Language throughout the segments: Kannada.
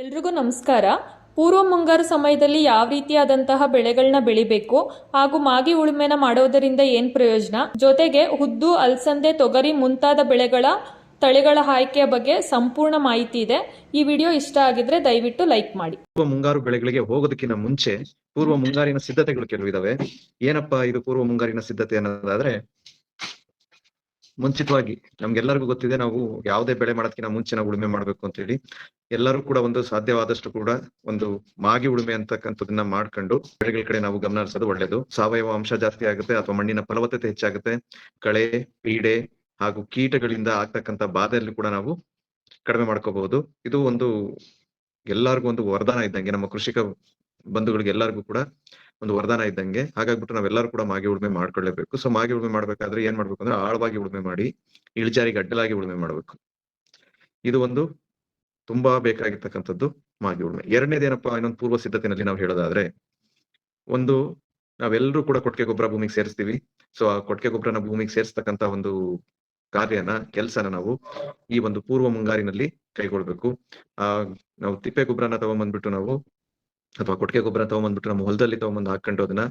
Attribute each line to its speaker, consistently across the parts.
Speaker 1: ಎಲ್ರಿಗೂ ನಮಸ್ಕಾರ. ಪೂರ್ವ ಮುಂಗಾರು ಸಮಯದಲ್ಲಿ ಯಾವ ರೀತಿಯಾದಂತಹ ಬೆಳೆಗಳನ್ನ ಬೆಳಿಬೇಕು ಹಾಗೂ ಮಾಗಿ ಉಳುಮೆನ ಮಾಡೋದರಿಂದ ಏನು ಪ್ರಯೋಜನ? ಜೊತೆಗೆ ಹುದ್ದು, ಅಲಸಂದೆ, ತೊಗರಿ ಮುಂತಾದ ಬೆಳೆಗಳ ತಳಿಗಳ ಆಯ್ಕೆಯ ಬಗ್ಗೆ ಸಂಪೂರ್ಣ ಮಾಹಿತಿ ಇದೆ. ಈ ವಿಡಿಯೋ ಇಷ್ಟ ಆಗಿದ್ರೆ ದಯವಿಟ್ಟು ಲೈಕ್ ಮಾಡಿ.
Speaker 2: ಪೂರ್ವ ಮುಂಗಾರು ಬೆಳೆಗಳಿಗೆ ಹೋಗೋದಕ್ಕಿಂತ ಮುಂಚೆ ಪೂರ್ವ ಮುಂಗಾರಿನ ಸಿದ್ಧತೆಗಳು ಕೆಲವು ಇದಾವೆ ಏನಪ್ಪಾ ಇದು ಪೂರ್ವ ಮುಂಗಾರಿನ ಸಿದ್ಧತೆ ಅನ್ನೋದಾದ್ರೆ ಮುಂಚಿತವಾಗಿ ನಮ್ಗೆಲ್ಲರಿಗೂ ಗೊತ್ತಿದೆ ನಾವು ಯಾವುದೇ ಬೆಳೆ ಮಾಡೋದಕ್ಕಿಂತ ಮುಂಚೆ ನಾವು ಉಳುಮೆ ಮಾಡ್ಬೇಕು ಅಂತ ಹೇಳಿ ಎಲ್ಲರೂ ಕೂಡ ಒಂದು ಸಾಧ್ಯವಾದಷ್ಟು ಕೂಡ ಒಂದು ಮಾಗಿ ಉಳುಮೆ ಅಂತಕ್ಕಂಥದನ್ನ ಮಾಡ್ಕೊಂಡು ಬೆಳೆಗಳ ಕಡೆ ನಾವು ಗಮನ ಹರಿಸೋದು ಒಳ್ಳೇದು. ಸಾವಯವ ಅಂಶ ಜಾಸ್ತಿ ಆಗುತ್ತೆ ಅಥವಾ ಮಣ್ಣಿನ ಫಲವತ್ತತೆ ಹೆಚ್ಚಾಗುತ್ತೆ. ಕಳೆ, ಪೀಡೆ ಹಾಗೂ ಕೀಟಗಳಿಂದ ಆಗ್ತಕ್ಕಂಥ ಬಾಧೆಯಲ್ಲಿ ಕೂಡ ನಾವು ಕಡಿಮೆ ಮಾಡ್ಕೋಬಹುದು. ಇದು ಒಂದು ಎಲ್ಲರಿಗೂ ಒಂದು ವರದಾನ ಇದ್ದಂಗೆ ನಮ್ಮ ಕೃಷಿಕ ಬಂಧುಗಳಿಗೆ ಎಲ್ಲರಿಗೂ ಕೂಡ ಒಂದು ವರದಾನ ಇದ್ದಂಗೆ, ಹಾಗಾಗ್ಬಿಟ್ಟು ನಾವೆಲ್ಲರೂ ಕೂಡ ಮಾಗಿ ಉಳುಮೆ ಮಾಡ್ಕೊಳ್ಳೇಬೇಕು. ಸೊ ಮಾಗಿ ಉಳುಮೆ ಮಾಡ್ಬೇಕಾದ್ರೆ ಏನ್ ಮಾಡ್ಬೇಕು ಅಂದ್ರೆ ಆಳವಾಗಿ ಉಳುಮೆ ಮಾಡಿ, ಇಳಿಜಾರಿಗೆ ಅಡ್ಡಲಾಗಿ ಉಳುಮೆ ಮಾಡ್ಬೇಕು. ಇದು ಒಂದು ತುಂಬಾ ಬೇಕಾಗಿರ್ತಕ್ಕಂಥದ್ದು ಮಾಗಿ ಉಳುಮೆ. ಎರಡನೇದೇನಪ್ಪಾ, ಇನ್ನೊಂದು ಪೂರ್ವ ಸಿದ್ಧತೆಯಲ್ಲಿ ನಾವು ಹೇಳೋದಾದ್ರೆ, ಒಂದು ನಾವೆಲ್ಲರೂ ಕೂಡ ಕೊಟ್ಟಿಗೆ ಗೊಬ್ಬರ ಭೂಮಿಗೆ ಸೇರಿಸ್ತೀವಿ. ಸೊ ಆ ಕೊಟ್ಟಿಗೆ ಗೊಬ್ಬರನ ಭೂಮಿಗೆ ಸೇರಿಸ್ತಕ್ಕಂತ ಒಂದು ಕಾರ್ಯನ, ಕೆಲಸನ ನಾವು ಈ ಒಂದು ಪೂರ್ವ ಮುಂಗಾರಿನಲ್ಲಿ ಕೈಗೊಳ್ಬೇಕು. ಆ, ನಾವು ತಿಪ್ಪೆ ಗೊಬ್ಬರನ ತಗೊಂಡ್ಬಂದ್ಬಿಟ್ಟು ನಾವು ಅಥವಾ ಕೊಟ್ಟಿಗೆ ಗೊಬ್ಬರ ತಗೊಂಬಂದ್ಬಿಟ್ಟು ನಮ್ಮ ಹೊಲದಲ್ಲಿ ತಗೊಂಬಂದು ಹಾಕೊಂಡು ಅದನ್ನ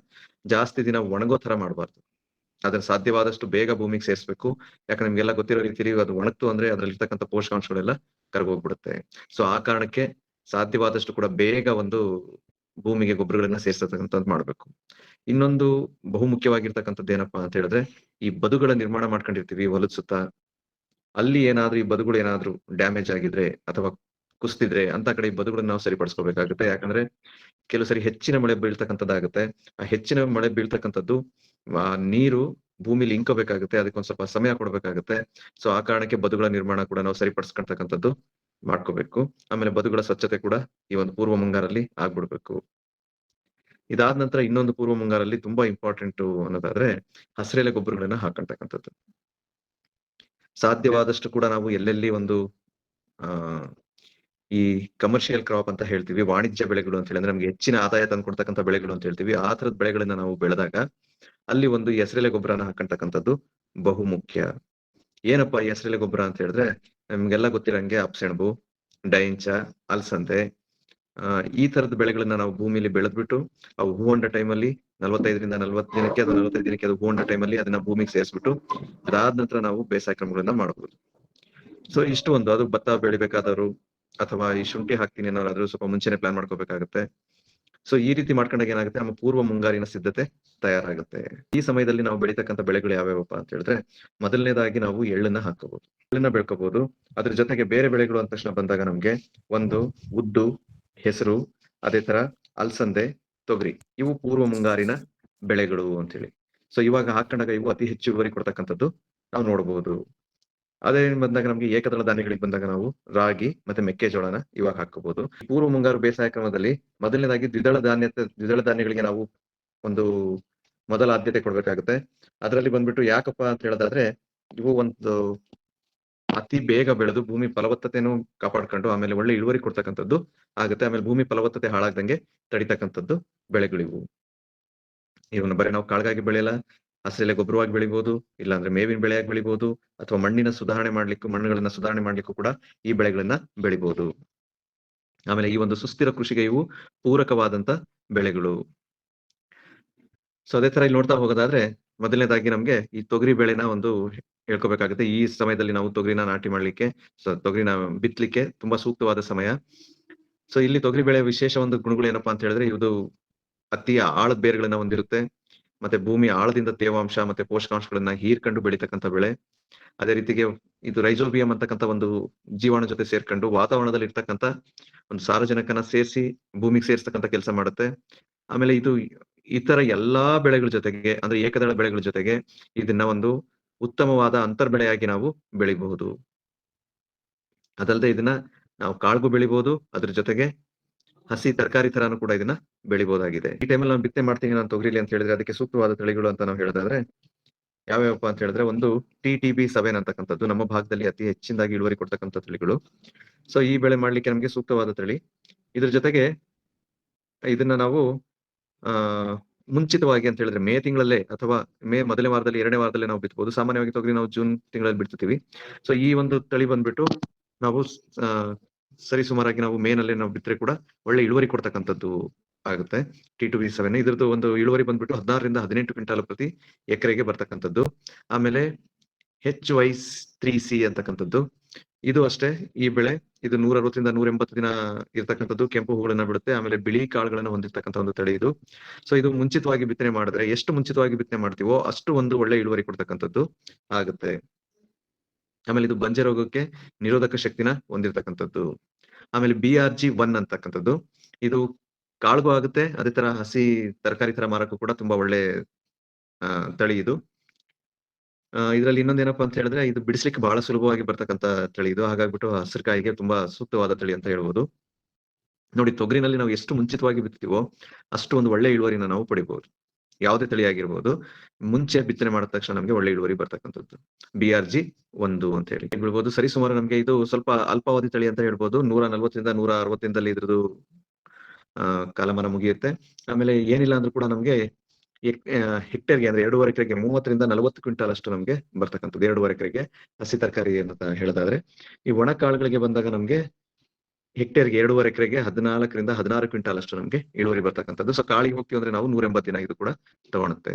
Speaker 2: ಜಾಸ್ತಿ ದಿನ ಒಣಗೋ ತರ ಮಾಡಬಾರ್ದು. ಅದನ್ನ ಸಾಧ್ಯವಾದಷ್ಟು ಬೇಗ ಭೂಮಿಗೆ ಸೇರಿಸಬೇಕು. ಯಾಕಂದ್ರೆ ನಿಮ್ಗೆಲ್ಲ ಗೊತ್ತಿರೋ ರೀತಿ ಅದು ಒಣಗ್ತು ಅಂದ್ರೆ ಅದ್ರಲ್ಲಿರ್ತಕ್ಕಂಥ ಪೋಷಕಾಂಶಗಳೆಲ್ಲ ಕರಗೋಗ್ಬಿಡುತ್ತೆ. ಸೊ ಆ ಕಾರಣಕ್ಕೆ ಸಾಧ್ಯವಾದಷ್ಟು ಕೂಡ ಬೇಗ ಒಂದು ಭೂಮಿಗೆ ಗೊಬ್ಬರಗಳನ್ನ ಸೇರಿಸತಕ್ಕಂಥದ್ದು ಮಾಡ್ಬೇಕು. ಇನ್ನೊಂದು ಬಹು ಮುಖ್ಯವಾಗಿರ್ತಕ್ಕಂಥದ್ದು ಏನಪ್ಪಾ ಅಂತ ಹೇಳಿದ್ರೆ, ಈ ಬದುಗಳ ನಿರ್ಮಾಣ ಮಾಡ್ಕೊಂಡಿರ್ತೀವಿ ಹೊಲದ ಸುತ್ತ. ಅಲ್ಲಿ ಏನಾದ್ರೂ ಈ ಬದುಗಳು ಏನಾದ್ರೂ ಡ್ಯಾಮೇಜ್ ಆಗಿದ್ರೆ ಅಥವಾ ಕುಸ್ತಿದ್ರೆ ಅಂತ ಕಡೆ ಈ ಬದುಗಳನ್ನ ನಾವು ಸರಿಪಡಿಸ್ಕೋಬೇಕಾಗುತ್ತೆ. ಯಾಕಂದ್ರೆ ಕೆಲವು ಸರಿ ಹೆಚ್ಚಿನ ಮಳೆ ಬೀಳ್ತಕ್ಕಂಥದ್ದಾಗುತ್ತೆ. ಆ ಹೆಚ್ಚಿನ ಮಳೆ ಬೀಳ್ತಕ್ಕಂಥದ್ದು ನೀರು ಭೂಮಿಲಿ ಇಂಕೋಬೇಕಾಗುತ್ತೆ. ಅದಕ್ಕೊಂದ್ ಸ್ವಲ್ಪ ಸಮಯ ಕೊಡ್ಬೇಕಾಗುತ್ತೆ. ಸೊ, ಆ ಕಾರಣಕ್ಕೆ ಬದುಗಳ ನಿರ್ಮಾಣ ಕೂಡ ನಾವು ಸರಿಪಡಿಸ್ಕೊಳ್ತಕ್ಕಂಥದ್ದು ಮಾಡ್ಕೋಬೇಕು. ಆಮೇಲೆ ಬದುಗಳ ಸ್ವಚ್ಛತೆ ಕೂಡ ಈ ಒಂದು ಪೂರ್ವ ಮುಂಗಾರಲ್ಲಿ ಆಗ್ಬಿಡ್ಬೇಕು. ಇದಾದ ನಂತರ ಇನ್ನೊಂದು ಪೂರ್ವ ಮುಂಗಾರಲ್ಲಿ ತುಂಬಾ ಇಂಪಾರ್ಟೆಂಟ್ ಅನ್ನೋದಾದ್ರೆ ಹಸಿರೆಲೆ ಗೊಬ್ಬರಗಳನ್ನ ಹಾಕಂತಕ್ಕಂಥದ್ದು. ಸಾಧ್ಯವಾದಷ್ಟು ಕೂಡ ನಾವು ಎಲ್ಲೆಲ್ಲಿ ಒಂದು, ಆ ಈ ಕಮರ್ಷಿಯಲ್ ಕ್ರಾಪ್ ಅಂತ ಹೇಳ್ತೀವಿ, ವಾಣಿಜ್ಯ ಬೆಳೆಗಳು ಅಂತ ಹೇಳಿ, ಅಂದ್ರೆ ನಮ್ಗೆ ಹೆಚ್ಚಿನ ಆದಾಯ ತಂದ್ಕೊಡ್ತಕ್ಕಂಥ ಬೆಳೆಗಳು ಅಂತ ಹೇಳ್ತೀವಿ. ಆ ತರದ ಬೆಳೆಗಳನ್ನ ನಾವು ಬೆಳೆದಾಗ ಅಲ್ಲಿ ಒಂದು ಹೆಸರೆಲೆ ಗೊಬ್ಬರನ ಹಾಕಂತಕ್ಕಂಥದ್ದು ಬಹು ಮುಖ್ಯ ಏನಪ್ಪಾ ಈ ಹೆಸರೆಲೆ ಗೊಬ್ಬರ ಅಂತ ಹೇಳಿದ್ರೆ, ನಮ್ಗೆಲ್ಲ ಗೊತ್ತಿರಂಗೆ ಅಪ್ಸೆಣಬು, ಡೈಂಚ, ಅಲ್ಸಂದೆ ಈ ತರದ ಬೆಳೆಗಳನ್ನ ನಾವು ಭೂಮಿಲಿ ಬೆಳೆದ್ಬಿಟ್ಟು ಅವು ಹೂವಂಡ ಟೈಮಲ್ಲಿ ನಲವತ್ತೈದರಿಂದ ನಲವತ್ತು ದಿನಕ್ಕೆ ಅದು ನಲವತ್ತೈದು ದಿನಕ್ಕೆ ಅದು ಹೂವಂಡ ಟೈಮಲ್ಲಿ ಅದನ್ನ ಭೂಮಿಗೆ ಸೇರಿಸ್ಬಿಟ್ಟು ಅದಾದ ನಂತರ ನಾವು ಬೇಸಾಯ ಕ್ರಮಗಳನ್ನ ಮಾಡಬಹುದು ಸೊ ಇಷ್ಟು ಒಂದು ಅದು ಭತ್ತ ಬೆಳಿಬೇಕಾದವರು ಅಥವಾ ಈ ಶುಂಠಿ ಹಾಕ್ತೀನಿ ಅನ್ನೋರಾದ್ರೂ ಸ್ವಲ್ಪ ಮುಂಚೆನೆ ಪ್ಲಾನ್ ಮಾಡ್ಕೋಬೇಕಾಗುತ್ತೆ. ಸೊ ಈ ರೀತಿ ಮಾಡ್ಕೊಂಡಾಗ ಏನಾಗುತ್ತೆ? ನಮ್ಮ ಪೂರ್ವ ಮುಂಗಾರಿನ ಸಿದ್ಧತೆ ತಯಾರಾಗುತ್ತೆ. ಈ ಸಮಯದಲ್ಲಿ ನಾವು ಬೆಳಿತಕ್ಕಂಥ ಬೆಳೆಗಳು ಯಾವ್ಯಾವಪ್ಪ ಅಂತ ಹೇಳಿದ್ರೆ, ಮೊದಲನೇದಾಗಿ ನಾವು ಎಳ್ಳನ್ನ ಹಾಕೋಬಹುದು ಎಳ್ಳನ್ನ ಬೆಳ್ಕೋಬಹುದು ಅದ್ರ ಜೊತೆಗೆ ಬೇರೆ ಬೆಳೆಗಳು ಅಂದ ತಕ್ಷಣ ಬಂದಾಗ ನಮ್ಗೆ ಒಂದು ಉದ್ದು, ಹೆಸರು, ಅದೇ ತರ ಅಲ್ಸಂದೆ, ತೊಗರಿ, ಇವು ಪೂರ್ವ ಮುಂಗಾರಿನ ಬೆಳೆಗಳು ಅಂತ ಹೇಳಿ. ಸೊ ಇವಾಗ ಹಾಕೊಂಡಾಗ ಇವು ಅತಿ ಹೆಚ್ಚು ಇಳುವರಿ ಕೊಡ್ತಕ್ಕಂಥದ್ದು ನಾವು ನೋಡಬಹುದು ಅದೇ ಬಂದಾಗ ನಮಗೆ ಏಕದಳ ಧಾನ್ಯಗಳಿಗೆ ಬಂದಾಗ ನಾವು ರಾಗಿ ಮತ್ತೆ ಮೆಕ್ಕೆಜೋಳನ ಇವಾಗ ಹಾಕಬಹುದು. ಪೂರ್ವ ಮುಂಗಾರು ಬೇಸಾಯ ಕ್ರಮದಲ್ಲಿ ಮೊದಲನೇದಾಗಿ ದ್ವಿದಳ ಧಾನ್ಯ, ದ್ವಿದಳ ಧಾನ್ಯಗಳಿಗೆ ನಾವು ಒಂದು ಮೊದಲ ಆದ್ಯತೆ ಕೊಡ್ಬೇಕಾಗುತ್ತೆ. ಅದರಲ್ಲಿ ಬಂದ್ಬಿಟ್ಟು ಯಾಕಪ್ಪ ಅಂತ ಹೇಳೋದಾದ್ರೆ, ಇವು ಒಂದು ಅತಿ ಬೇಗ ಬೆಳೆದು ಭೂಮಿ ಫಲವತ್ತತೆಯನ್ನು ಕಾಪಾಡ್ಕೊಂಡು ಆಮೇಲೆ ಒಳ್ಳೆ ಇಳುವರಿ ಕೊಡ್ತಕ್ಕಂಥದ್ದು ಆಗುತ್ತೆ. ಆಮೇಲೆ ಭೂಮಿ ಫಲವತ್ತತೆ ಹಾಳಾಗ್ದಂಗೆ ತಡಿತಕ್ಕಂಥದ್ದು ಬೆಳೆಗಳಿವು. ಇವನ್ನ ಬರೀ ನಾವು ಕಾಳಗಾಗಿ ಬೆಳೆಯಲ್ಲ ಹಸಿರೆಲೆ ಗೊಬ್ಬರವಾಗಿ ಬೆಳಿಬಹುದು ಇಲ್ಲಾಂದ್ರೆ ಮೇವಿನ ಬೆಳೆಯಾಗಿ ಬೆಳಿಬಹುದು ಅಥವಾ ಮಣ್ಣಿನ ಸುಧಾರಣೆ ಮಾಡ್ಲಿಕ್ಕೂ, ಮಣ್ಣುಗಳನ್ನ ಸುಧಾರಣೆ ಮಾಡ್ಲಿಕ್ಕೂ ಕೂಡ ಈ ಬೆಳೆಗಳನ್ನ ಬೆಳಿಬಹುದು ಆಮೇಲೆ ಈ ಒಂದು ಸುಸ್ಥಿರ ಕೃಷಿಗೆ ಇವು ಪೂರಕವಾದಂತ ಬೆಳೆಗಳು. ಸೊ ಅದೇ ತರ ಇಲ್ಲಿ ನೋಡ್ತಾ ಹೋಗೋದಾದ್ರೆ, ಮೊದಲನೇದಾಗಿ ನಮ್ಗೆ ಈ ತೊಗರಿ ಬೆಳೆನ ಒಂದು ಹೇಳ್ಕೋಬೇಕಾಗುತ್ತೆ. ಈ ಸಮಯದಲ್ಲಿ ನಾವು ತೊಗರಿನ ನಾಟಿ ಮಾಡ್ಲಿಕ್ಕೆ, ಸೊ, ತೊಗರಿನ ಬಿತ್ತಲಿಕ್ಕೆ ತುಂಬಾ ಸೂಕ್ತವಾದ ಸಮಯ. ಸೊ ಇಲ್ಲಿ ತೊಗರಿ ಬೆಳೆ ವಿಶೇಷ ಒಂದು ಗುಣಗಳು ಏನಪ್ಪಾ ಅಂತ ಹೇಳಿದ್ರೆ ಇದು ಅತಿಯ ಆಳದ ಬೇರುಗಳನ್ನ ಹೊಂದಿರುತ್ತೆ. ಮತ್ತೆ ಭೂಮಿ ಆಳದಿಂದ ತೇವಾಂಶ ಮತ್ತೆ ಪೋಷಕಾಂಶಗಳನ್ನ ಹೀರ್ಕೊಂಡು ಬೆಳೀತಕ್ಕಂಥ ಬೆಳೆ. ಅದೇ ರೀತಿಗೆ ಇದು ರೈಜೋಬಿಯಂ ಅಂತಕ್ಕಂಥ ಒಂದು ಜೀವಾಣು ಜೊತೆ ಸೇರ್ಕೊಂಡು ವಾತಾವರಣದಲ್ಲಿ ಇರ್ತಕ್ಕಂಥ ಒಂದು ಸಾರಜನಕನ ಸೇರಿಸಿ ಭೂಮಿಗೆ ಸೇರಿಸ್ತಕ್ಕಂಥ ಕೆಲಸ ಮಾಡುತ್ತೆ. ಆಮೇಲೆ ಇದು ಇತರ ಎಲ್ಲಾ ಬೆಳೆಗಳ ಜೊತೆಗೆ, ಅಂದ್ರೆ ಏಕದಳ ಬೆಳೆಗಳ ಜೊತೆಗೆ ಇದನ್ನ ಒಂದು ಉತ್ತಮವಾದ ಅಂತರ್ ಬೆಳೆಯಾಗಿ ನಾವು ಬೆಳಿಬಹುದು. ಅದಲ್ಲದೆ ಇದನ್ನ ನಾವು ಕಾಳ್ಗೂ ಬೆಳಿಬಹುದು. ಅದ್ರ ಜೊತೆಗೆ ಹಸಿ ತರಕಾರಿ ತರಾನು ಕೂಡ ಇದನ್ನ ಬೆಳಿಬಹುದಾಗಿದೆ ಈ ಟೈಮಲ್ಲಿ ನಾವು ಬಿತ್ತನೆ ಮಾಡ್ತೀನಿ, ನಾನು ತೊಗರಿಲಿ ಅಂತ ಹೇಳಿದ್ರೆ ಅದಕ್ಕೆ ಸೂಕ್ತವಾದ ತಳಿಗಳು ಅಂತ ನಾವು ಹೇಳೋದಾದ್ರೆ, ಯಾವ್ಯಾವಪ್ಪ ಅಂತ ಹೇಳಿದ್ರೆ ಒಂದು ಟಿ ಟಿ ಬಿ ಸೆವೆನ್ ಅಂತಕ್ಕಂಥದ್ದು, ನಮ್ಮ ಭಾಗದಲ್ಲಿ ಅತಿ ಹೆಚ್ಚಿನದಾಗಿ ಇಳುವರಿ ಕೊಡ್ತಕ್ಕಂಥ ತಳಿಗಳು. ಸೊ ಈ ಬೆಳೆ ಮಾಡ್ಲಿಕ್ಕೆ ನಮಗೆ ಸೂಕ್ತವಾದ ತಳಿ. ಇದ್ರ ಜೊತೆಗೆ ಇದನ್ನ ನಾವು, ಆ, ಮುಂಚಿತವಾಗಿ ಅಂತ ಹೇಳಿದ್ರೆ ಮೇ ತಿಂಗಳಲ್ಲೇ ಅಥವಾ ಮೇ ಮೊದಲನೇ ವಾರದಲ್ಲಿ, ಎರಡನೇ ವಾರದಲ್ಲಿ ನಾವು ಬಿತ್ತಬಹುದು ಸಾಮಾನ್ಯವಾಗಿ ತೊಗರಿ ನಾವು ಜೂನ್ ತಿಂಗಳಲ್ಲಿ ಬಿಡ್ತೀವಿ ಸೊ ಈ ಒಂದು ತಳಿ ಬಂದ್ಬಿಟ್ಟು ನಾವು ಸರಿ ಸುಮಾರಾಗಿ ನಾವು ಮೇ ನಲ್ಲಿ ನಾವು ಬಿತ್ತರೆ ಕೂಡ ಒಳ್ಳೆ ಇಳುವರಿ ಕೊಡ್ತಕ್ಕಂಥದ್ದು ಆಗುತ್ತೆ. ಟಿ ಟು ಬಿ ಸೆವೆನ್ ಇದ್ರದ್ದು ಒಂದು ಇಳುವರಿ ಬಂದ್ಬಿಟ್ಟು ಹದಿನಾರರಿಂದ ಹದಿನೆಂಟು ಕ್ವಿಂಟಾಲ್ ಪ್ರತಿ ಎಕರೆಗೆ ಬರ್ತಕ್ಕಂಥದ್ದು. ಆಮೇಲೆ ಹೆಚ್ ವೈಸ್ ತ್ರೀ ಸಿ ಅಂತಕ್ಕಂಥದ್ದು. ಇದು ಅಷ್ಟೇ. ಈ ಬೆಳೆ ಇದು ನೂರ ಅರವತ್ತರಿಂದ ನೂರ ಎಂಬತ್ತು ದಿನ ಇರ್ತಕ್ಕಂಥದ್ದು. ಕೆಂಪು ಹೂಗಳನ್ನ ಬಿಡುತ್ತೆ. ಆಮೇಲೆ ಬಿಳಿ ಕಾಳುಗಳನ್ನ ಹೊಂದಿರತಕ್ಕಂಥ ಒಂದು ತಳಿ ಇದು. ಸೊ ಇದು ಮುಂಚಿತವಾಗಿ ಬಿತ್ತನೆ ಮಾಡಿದ್ರೆ ಎಷ್ಟು ಮುಂಚಿತವಾಗಿ ಬಿತ್ತನೆ ಮಾಡ್ತೀವೋ ಅಷ್ಟು ಒಂದು ಒಳ್ಳೆ ಇಳುವರಿ ಕೊಡ್ತಕ್ಕಂಥದ್ದು ಆಗುತ್ತೆ. ಆಮೇಲೆ ಇದು ಬಂಜೆ ರೋಗಕ್ಕೆ ನಿರೋಧಕ ಶಕ್ತಿನ ಹೊಂದಿರತಕ್ಕಂಥದ್ದು. ಆಮೇಲೆ ಬಿ ಆರ್ ಜಿ ಒನ್ ಅಂತಕ್ಕಂಥದ್ದು. ಇದು ಕಾಳುಗೂ ಆಗುತ್ತೆ, ಅದೇ ತರ ಹಸಿ ತರಕಾರಿ ತರ ಮಾರಕ್ಕೂ ಕೂಡ ತುಂಬಾ ಒಳ್ಳೆ ತಳಿ ಇದು. ಇದರಲ್ಲಿ ಇನ್ನೊಂದೇನಪ್ಪ ಅಂತ ಹೇಳಿದ್ರೆ ಇದು ಬಿಡಿಸ್ಲಿಕ್ಕೆ ಬಹಳ ಸುಲಭವಾಗಿ ಬರ್ತಕ್ಕಂತ ತಳಿ ಇದು. ಹಾಗಾಗ್ಬಿಟ್ಟು ಹಸಿರುಕಾಯಿಗೆ ತುಂಬಾ ಸೂಕ್ತವಾದ ತಳಿ ಅಂತ ಹೇಳ್ಬೋದು. ನೋಡಿ ತೊಗರಿನಲ್ಲಿ ನಾವು ಎಷ್ಟು ಮುಂಚಿತವಾಗಿ ಬಿತ್ತೀವೋ ಅಷ್ಟು ಒಂದು ಒಳ್ಳೆ ಇಳುವರಿನ ನಾವು ಪಡಿಬಹುದು ಯಾವುದೇ ತಳಿ ಆಗಿರ್ಬೋದು, ಮುಂಚೆ ಬಿತ್ತನೆ ಮಾಡಿದ ತಕ್ಷಣ ನಮಗೆ ಒಳ್ಳೆ ಇಳುವರಿ ಬರ್ತಕ್ಕಂಥದ್ದು. ಬಿ ಆರ್ ಜಿ ಒಂದು ಅಂತ ಹೇಳಿ. ಹೇಳ್ಬೋದು ಸರಿ ಸುಮಾರು ನಮಗೆ ಇದು ಸ್ವಲ್ಪ ಅಲ್ಪಾವಧಿ ತಳಿ ಅಂತ ಹೇಳ್ಬೋದು. ನೂರ ನಲ್ವತ್ತರಿಂದ ನೂರ ಅರವತ್ತಿಂದಲ್ಲಿ ಇದ್ರದ್ದು ಕಾಲಮಾನ ಮುಗಿಯುತ್ತೆ. ಆಮೇಲೆ ಏನಿಲ್ಲ ಅಂದ್ರೂ ಕೂಡ ನಮಗೆ ಹೆಕ್ಟೇರ್ಗೆ ಅಂದ್ರೆ ಎರಡೂವರೆ ಎಕರೆಗೆ ಮೂವತ್ತರಿಂದ ನಲವತ್ತು ಕ್ವಿಂಟಲ್ ಅಷ್ಟು ನಮಗೆ ಬರ್ತಕ್ಕಂಥದ್ದು, ಎರಡೂವರೆ ಎಕರೆಗೆ ಹಸಿ ತರಕಾರಿ ಅಂತ ಹೇಳೋದಾದ್ರೆ. ಈ ಒಣ ಕಾಳುಗಳಿಗೆ ಬಂದಾಗ ನಮ್ಗೆ ಹೆಕ್ಟೇರ್ಗೆ ಎರಡೂವರೆ ಎಕರೆಗೆ ಹದಿನಾಲ್ಕರಿಂದ ಹದಿನಾರು ಕ್ವಿಂಟಾಲ್ ಅಷ್ಟು ನಮಗೆ ಇಳುವರಿ ಬರ್ತಕ್ಕಂಥದ್ದು. ಸೊ ಕಾಳಿಗೆ ಹೋಗ್ತೀವಿ ಅಂದ್ರೆ ನಾವು ನೂರ ಎಂಬತ್ತು ದಿನ ಇದು ಕೂಡ ತಗೊಳುತ್ತೆ.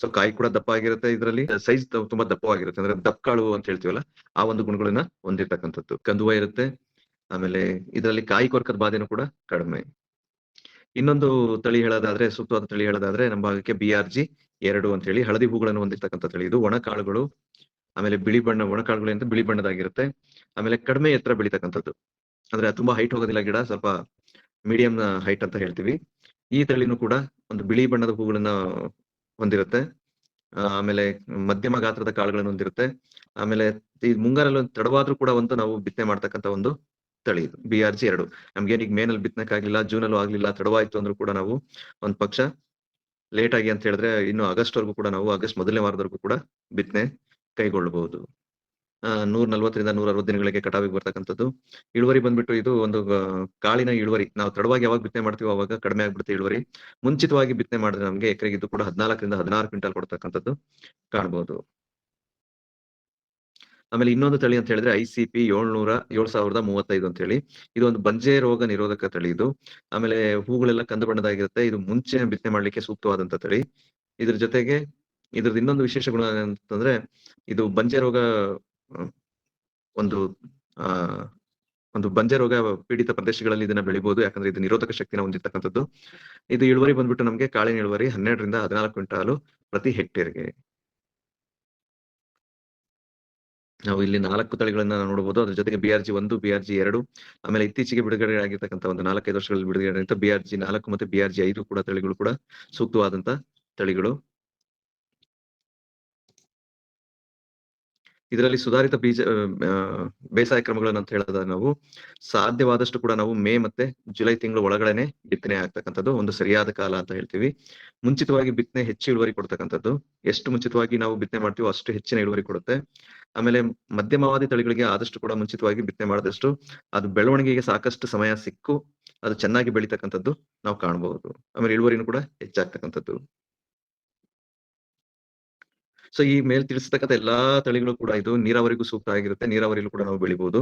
Speaker 2: ಸೊ ಕಾಯಿ ಕೂಡ ದಪ್ಪ ಆಗಿರುತ್ತೆ ಇದರಲ್ಲಿ. ಸೈಜ್ ತುಂಬಾ ದಪ್ಪವಾಗಿರುತ್ತೆ ಅಂದ್ರೆ ದಪ್ಪ ಕಾಳು ಅಂತ ಹೇಳ್ತೀವಲ್ಲ, ಆ ಒಂದು ಗುಣಗಳನ್ನ ಹೊಂದಿರ್ತಕ್ಕಂಥದ್ದು. ಕಂದುವ ಇರುತ್ತೆ. ಆಮೇಲೆ ಇದರಲ್ಲಿ ಕಾಯಿ ಕೊರಕದ ಬಾಧೆನೂ ಕೂಡ ಕಡಿಮೆ. ಇನ್ನೊಂದು ತಳಿ ಹೇಳೋದಾದ್ರೆ, ಸೂಕ್ತವಾದ ತಳಿ ಹೇಳೋದಾದ್ರೆ, ನಮ್ಮ ಭಾಗಕ್ಕೆ ಬಿ ಆರ್ ಜಿ ಎರಡು ಅಂತ ಹೇಳಿ ಹಳದಿ ಹೂಗಳನ್ನು ಹೊಂದಿರ್ತಕ್ಕಂಥ ತಳಿ ಇದು. ಒಣ ಕಾಳುಗಳು ಆಮೇಲೆ ಬಿಳಿ ಬಣ್ಣ ಅಂತ ಬಿಳಿ ಬಣ್ಣದಾಗಿರುತ್ತೆ. ಆಮೇಲೆ ಕಡಿಮೆ ಎತ್ತರ ಬೆಳೀತಕ್ಕಂಥದ್ದು. ಅಂದ್ರೆ ತುಂಬಾ ಹೈಟ್ ಹೋಗೋದಿಲ್ಲ ಗಿಡ, ಸ್ವಲ್ಪ ಮೀಡಿಯಂ ಹೈಟ್ ಅಂತ ಹೇಳ್ತೀವಿ. ಈ ತಳಿನೂ ಕೂಡ ಒಂದು ಬಿಳಿ ಬಣ್ಣದ ಹೂಗಳನ್ನ ಹೊಂದಿರುತ್ತೆ. ಆಮೇಲೆ ಮಧ್ಯಮ ಗಾತ್ರದ ಕಾಳುಗಳನ್ನು ಹೊಂದಿರುತ್ತೆ. ಆಮೇಲೆ ಈ ಮುಂಗಾರಲ್ಲಿ ತಡವಾದ್ರೂ ಕೂಡ ಒಂದು ನಾವು ಬಿತ್ತನೆ ಮಾಡ್ತಕ್ಕಂಥ ಒಂದು ತಳಿ ಇದು ಬಿ ಆರ್ ಜಿ ಎರಡು. ನಮ್ಗೆ ಈಗ ಮೇನಲ್ಲಿ ಬಿತ್ತನಕ್ಕಾಗಲಿಲ್ಲ ಜೂನಲ್ಲೂ ಆಗ್ಲಿಲ್ಲ, ತಡವಾಯ್ತು ಅಂದ್ರೂ ಕೂಡ ನಾವು ಒಂದ್ ಪಕ್ಷ ಲೇಟ್ ಆಗಿ ಅಂತ ಹೇಳಿದ್ರೆ ಇನ್ನು ಆಗಸ್ಟ್ ವರ್ಗೂ ಕೂಡ ನಾವು ಆಗಸ್ಟ್ ಮೊದಲನೇ ವಾರದವರೆಗೂ ಕೂಡ ಬಿತ್ತನೆ ಕೈಗೊಳ್ಳಬಹುದು. ನೂರ ನಲ್ವತ್ತರಿಂದ ನೂರ ಅರವತ್ತು ದಿನಗಳಿಗೆ ಕಟಾವಿಗೆ ಬರ್ತಕ್ಕಂಥದ್ದು. ಇಳುವರಿ ಬಂದ್ಬಿಟ್ಟು ಇದು ಒಂದು ಕಾಳಿನ ಇಳುವರಿ. ನಾವು ತಡವಾಗಿ ಯಾವಾಗ ಬಿತ್ತನೆ ಮಾಡ್ತೀವೋ ಅವಾಗ ಕಡಿಮೆ ಆಗ್ಬಿಡುತ್ತೆ ಇಳುವರಿ. ಮುಂಚಿತವಾಗಿ ಬಿತ್ತನೆ ಮಾಡಿದ್ರೆ ನಮ್ಗೆ ಎಕರೆಗೆ ಇದು ಕೂಡ ಹದಿನಾಲ್ಕರಿಂದ ಹದಿನಾರು ಕ್ವಿಂಟಲ್ ಕೊಡ್ತಕ್ಕಂಥದ್ದು ಕಾಣಬಹುದು ಆಮೇಲೆ ಇನ್ನೊಂದು ತಳಿ ಅಂತ ಹೇಳಿದ್ರೆ ಐ ಸಿ ಪಿ ಏಳ್ನೂರ ಏಳ್ ಸಾವಿರದ ಮೂವತ್ತೈದು ಅಂತ ಹೇಳಿ. ಇದು ಒಂದು ಬಂಜೆ ರೋಗ ನಿರೋಧಕ ತಳಿ ಇದು. ಆಮೇಲೆ ಹೂಗಳೆಲ್ಲ ಕಂದು ಬಣ್ಣದಾಗಿರುತ್ತೆ. ಇದು ಮುಂಚೆ ಬಿತ್ತನೆ ಮಾಡ್ಲಿಕ್ಕೆ ಸೂಕ್ತವಾದಂತ ತಳಿ. ಇದ್ರ ಜೊತೆಗೆ ಇದ್ರದ್ದು ಇನ್ನೊಂದು ವಿಶೇಷ ಗುಣ ಅಂತಂದ್ರೆ ಇದು ಬಂಜೆ ರೋಗ ಒಂದು ಒಂದು ಬಂಜೆ ರೋಗ ಪೀಡಿತ ಪ್ರದೇಶಗಳಲ್ಲಿ ಇದನ್ನ ಬೆಳಿಬಹುದು ಯಾಕಂದ್ರೆ ಇದು ನಿರೋಧಕ ಶಕ್ತಿನ ಹೊಂದಿರ್ತಕ್ಕಂಥದ್ದು. ಇದು ಇಳುವರಿ ಬಂದ್ಬಿಟ್ಟು ನಮಗೆ ಕಾಳಿನ ಇಳುವರಿ ಹನ್ನೆರಡರಿಂದ ಹದಿನಾಲ್ಕು ಕ್ವಿಂಟಾಲು ಪ್ರತಿ ಹೆಕ್ಟೇರ್ಗೆ. ನಾವು ಇಲ್ಲಿ ನಾಲ್ಕು ತಳಿಗಳನ್ನ ನೋಡಬಹುದು ಅದ್ರ ಜೊತೆಗೆ ಬಿ ಆರ್ ಜಿ ಒಂದು ಬಿ ಆರ್ ಜಿ ಎರಡು, ಆಮೇಲೆ ಇತ್ತೀಚೆಗೆ ಬಿಡುಗಡೆ ಆಗಿರ್ತಕ್ಕಂಥ ಒಂದು ನಾಲ್ಕೈದು ವರ್ಷಗಳಲ್ಲಿ ಬಿಡುಗಡೆ ಆಗಿರ್ತಕ್ಕಂಥ ಬಿ ಆರ್ ಜಿ ನಾಲ್ಕು ಮತ್ತೆ ಬಿ ಆರ್ ಜಿ ಐದು ಕೂಡ ತಳಿಗಳು ಕೂಡ ಸೂಕ್ತವಾದಂತ ತಳಿಗಳು. ಇದರಲ್ಲಿ ಸುಧಾರಿತ ಬೀಜ ಬೇಸಾಯ ಕ್ರಮಗಳನ್ನ ಅಂತ ಹೇಳಿದ ನಾವು, ಸಾಧ್ಯವಾದಷ್ಟು ಕೂಡ ನಾವು ಮೇ ಮತ್ತೆ ಜುಲೈ ತಿಂಗಳು ಒಳಗಡೆನೆ ಬಿತ್ತನೆ ಆಗ್ತಕ್ಕಂಥದ್ದು, ಒಂದು ಸರಿಯಾದ ಕಾಲ ಅಂತ ಹೇಳ್ತೀವಿ. ಮುಂಚಿತವಾಗಿ ಬಿತ್ತನೆ ಹೆಚ್ಚು ಇಳುವರಿ ಕೊಡ್ತಕ್ಕಂಥದ್ದು. ಎಷ್ಟು ಮುಂಚಿತವಾಗಿ ನಾವು ಬಿತ್ತನೆ ಮಾಡ್ತೀವೋ ಅಷ್ಟು ಹೆಚ್ಚಿನ ಇಳುವರಿ ಕೊಡುತ್ತೆ. ಆಮೇಲೆ ಮಧ್ಯಮಾವಧಿ ತಳಿಗಳಿಗೆ ಆದಷ್ಟು ಕೂಡ ಮುಂಚಿತವಾಗಿ ಬಿತ್ತನೆ ಮಾಡಿದಷ್ಟು ಅದು ಬೆಳವಣಿಗೆಗೆ ಸಾಕಷ್ಟು ಸಮಯ ಸಿಕ್ಕು, ಅದು ಚೆನ್ನಾಗಿ ಬೆಳೀತಕ್ಕಂಥದ್ದು ನಾವು ಕಾಣಬಹುದು ಆಮೇಲೆ ಇಳುವರಿನೂ ಕೂಡ ಹೆಚ್ಚಾಗ್ತಕ್ಕಂಥದ್ದು. ಸೊ ಈ ಮೇಲ್ ತಿಳಿಸತಕ್ಕಂಥ ಎಲ್ಲಾ ತಳಿಗಳು ಕೂಡ ಇದು ನೀರಾವರಿಗೂ ಸೂಕ್ತ ಆಗಿರುತ್ತೆ. ನೀರಾವರಿಲೂ ಕೂಡ ನಾವು ಬೆಳಿಬಹುದು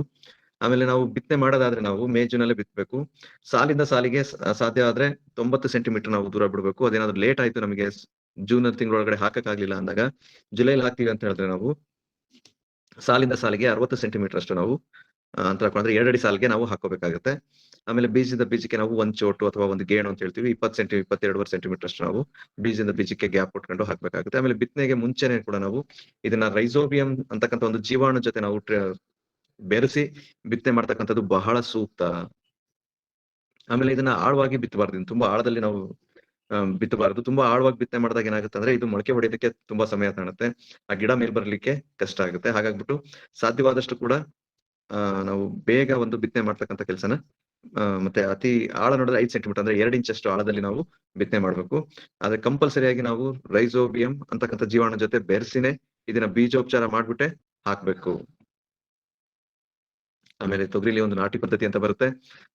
Speaker 2: ಆಮೇಲೆ ನಾವು ಬಿತ್ತನೆ ಮಾಡೋದಾದ್ರೆ ನಾವು ಮೇ ಜೂನ್ ಬಿತ್ತಬೇಕು. ಸಾಲಿಂದ ಸಾಲಿಗೆ ಸಾಧ್ಯ ಆದ್ರೆ ತೊಂಬತ್ತು ಸೆಂಟಿಮೀಟರ್ ನಾವು ದೂರ ಬಿಡಬೇಕು. ಅದೇನಾದ್ರೂ ಲೇಟ್ ಆಯ್ತು ನಮಗೆ ಜೂನ್ ತಿಂಗಳೊಳಗಡೆ ಹಾಕಕ್ಕಾಗ್ಲಿಲ್ಲ ಅಂದಾಗ, ಜುಲೈಲಿ ಹಾಕ್ತೀವಿ ಅಂತ ಹೇಳಿದ್ರೆ ನಾವು ಸಾಲಿಂದ ಸಾಲಿಗೆ ಅರವತ್ತು ಸೆಂಟಿಮೀಟರ್ ಅಷ್ಟು ನಾವು ಆ, ಅಂತರ ಹಾಕೊಂಡ್ರೆ ಎರಡಡಿ ಸಾಲಿಗೆ ನಾವು ಹಾಕೋಬೇಕಾಗುತ್ತೆ ಆಮೇಲೆ ಬೀಜದಿಂದ ಬೀಜಕ್ಕೆ ನಾವು ಒಂದ್ ಚೋಟು ಅಥವಾ ಒಂದು ಗೇಣು ಅಂತ ಹೇಳ್ತೀವಿ. ಇಪ್ಪತ್ತು ಸೆಂಟಿ ಇಪ್ಪತ್ತೆರಡುವರೆ ಸೆಂಟಿಮೀಟರ್ ಅಷ್ಟು ನಾವು ಬೀಜದ ಬೀಜಕ್ಕೆ ಗ್ಯಾಪ್ ಉಟ್ಕೊಂಡು ಹಾಕ್ಬೇಕಾಗುತ್ತೆ. ಆಮೇಲೆ ಬಿತ್ತನೆಗೆ ಮುಂಚೆನೆ ಕೂಡ ನಾವು ಇದನ್ನ ರೈಸೋಬಿಯಂ ಅಂತಕ್ಕಂಥ ಒಂದು ಜೀವಾಣು ಜೊತೆ ನಾವು ಬೆರೆಸಿ ಬಿತ್ತನೆ ಮಾಡ್ತಕ್ಕಂಥದ್ದು ಬಹಳ ಸೂಕ್ತ. ಆಮೇಲೆ ಇದನ್ನ ಆಳವಾಗಿ ಬಿತ್ತಬಾರ್ದು. ತುಂಬಾ ಆಳದಲ್ಲಿ ನಾವು ಬಿತ್ತಬಾರದು. ತುಂಬಾ ಆಳವಾಗಿ ಬಿತ್ತನೆ ಮಾಡಿದಾಗ ಏನಾಗುತ್ತೆ ಅಂದ್ರೆ ಇದು ಮೊಳಕೆ ಹೊಡೆಯೋದಕ್ಕೆ ತುಂಬಾ ಸಮಯ ತಾಣುತ್ತೆ ಆ ಗಿಡ ಮೇಲ್ ಬರ್ಲಿಕ್ಕೆ ಕಷ್ಟ ಆಗುತ್ತೆ. ಹಾಗಾಗ್ಬಿಟ್ಟು ಸಾಧ್ಯವಾದಷ್ಟು ಕೂಡ ನಾವು ಬೇಗ ಒಂದು ಬಿತ್ತನೆ ಮಾಡ್ತಕ್ಕಂಥ ಕೆಲಸನ ಮತ್ತೆ ಅತಿ ಆಳ ನೋಡಿದ್ರೆ ಐದು ಸೆಂಟಿಮೀಟರ್ ಅಂದ್ರೆ ಎರಡು ಇಂಚಷ್ಟು ಆಳದಲ್ಲಿ ನಾವು ಬಿತ್ತನೆ ಮಾಡ್ಬೇಕು. ಆದ್ರೆ ಕಂಪಲ್ಸರಿಯಾಗಿ ನಾವು ರೈಸೋಬಿಯಂ ಅಂತಕ್ಕಂಥ ಜೀವಾಣು ಜೊತೆ ಬೆರೆಸಿನೇ ಇದನ್ನ ಬೀಜೋಪಚಾರ ಮಾಡ್ಬಿಟ್ಟೆ ಹಾಕ್ಬೇಕು. ಆಮೇಲೆ ತೊಗರಿಲಿ ಒಂದು ನಾಟಿ ಪದ್ಧತಿ ಅಂತ ಬರುತ್ತೆ.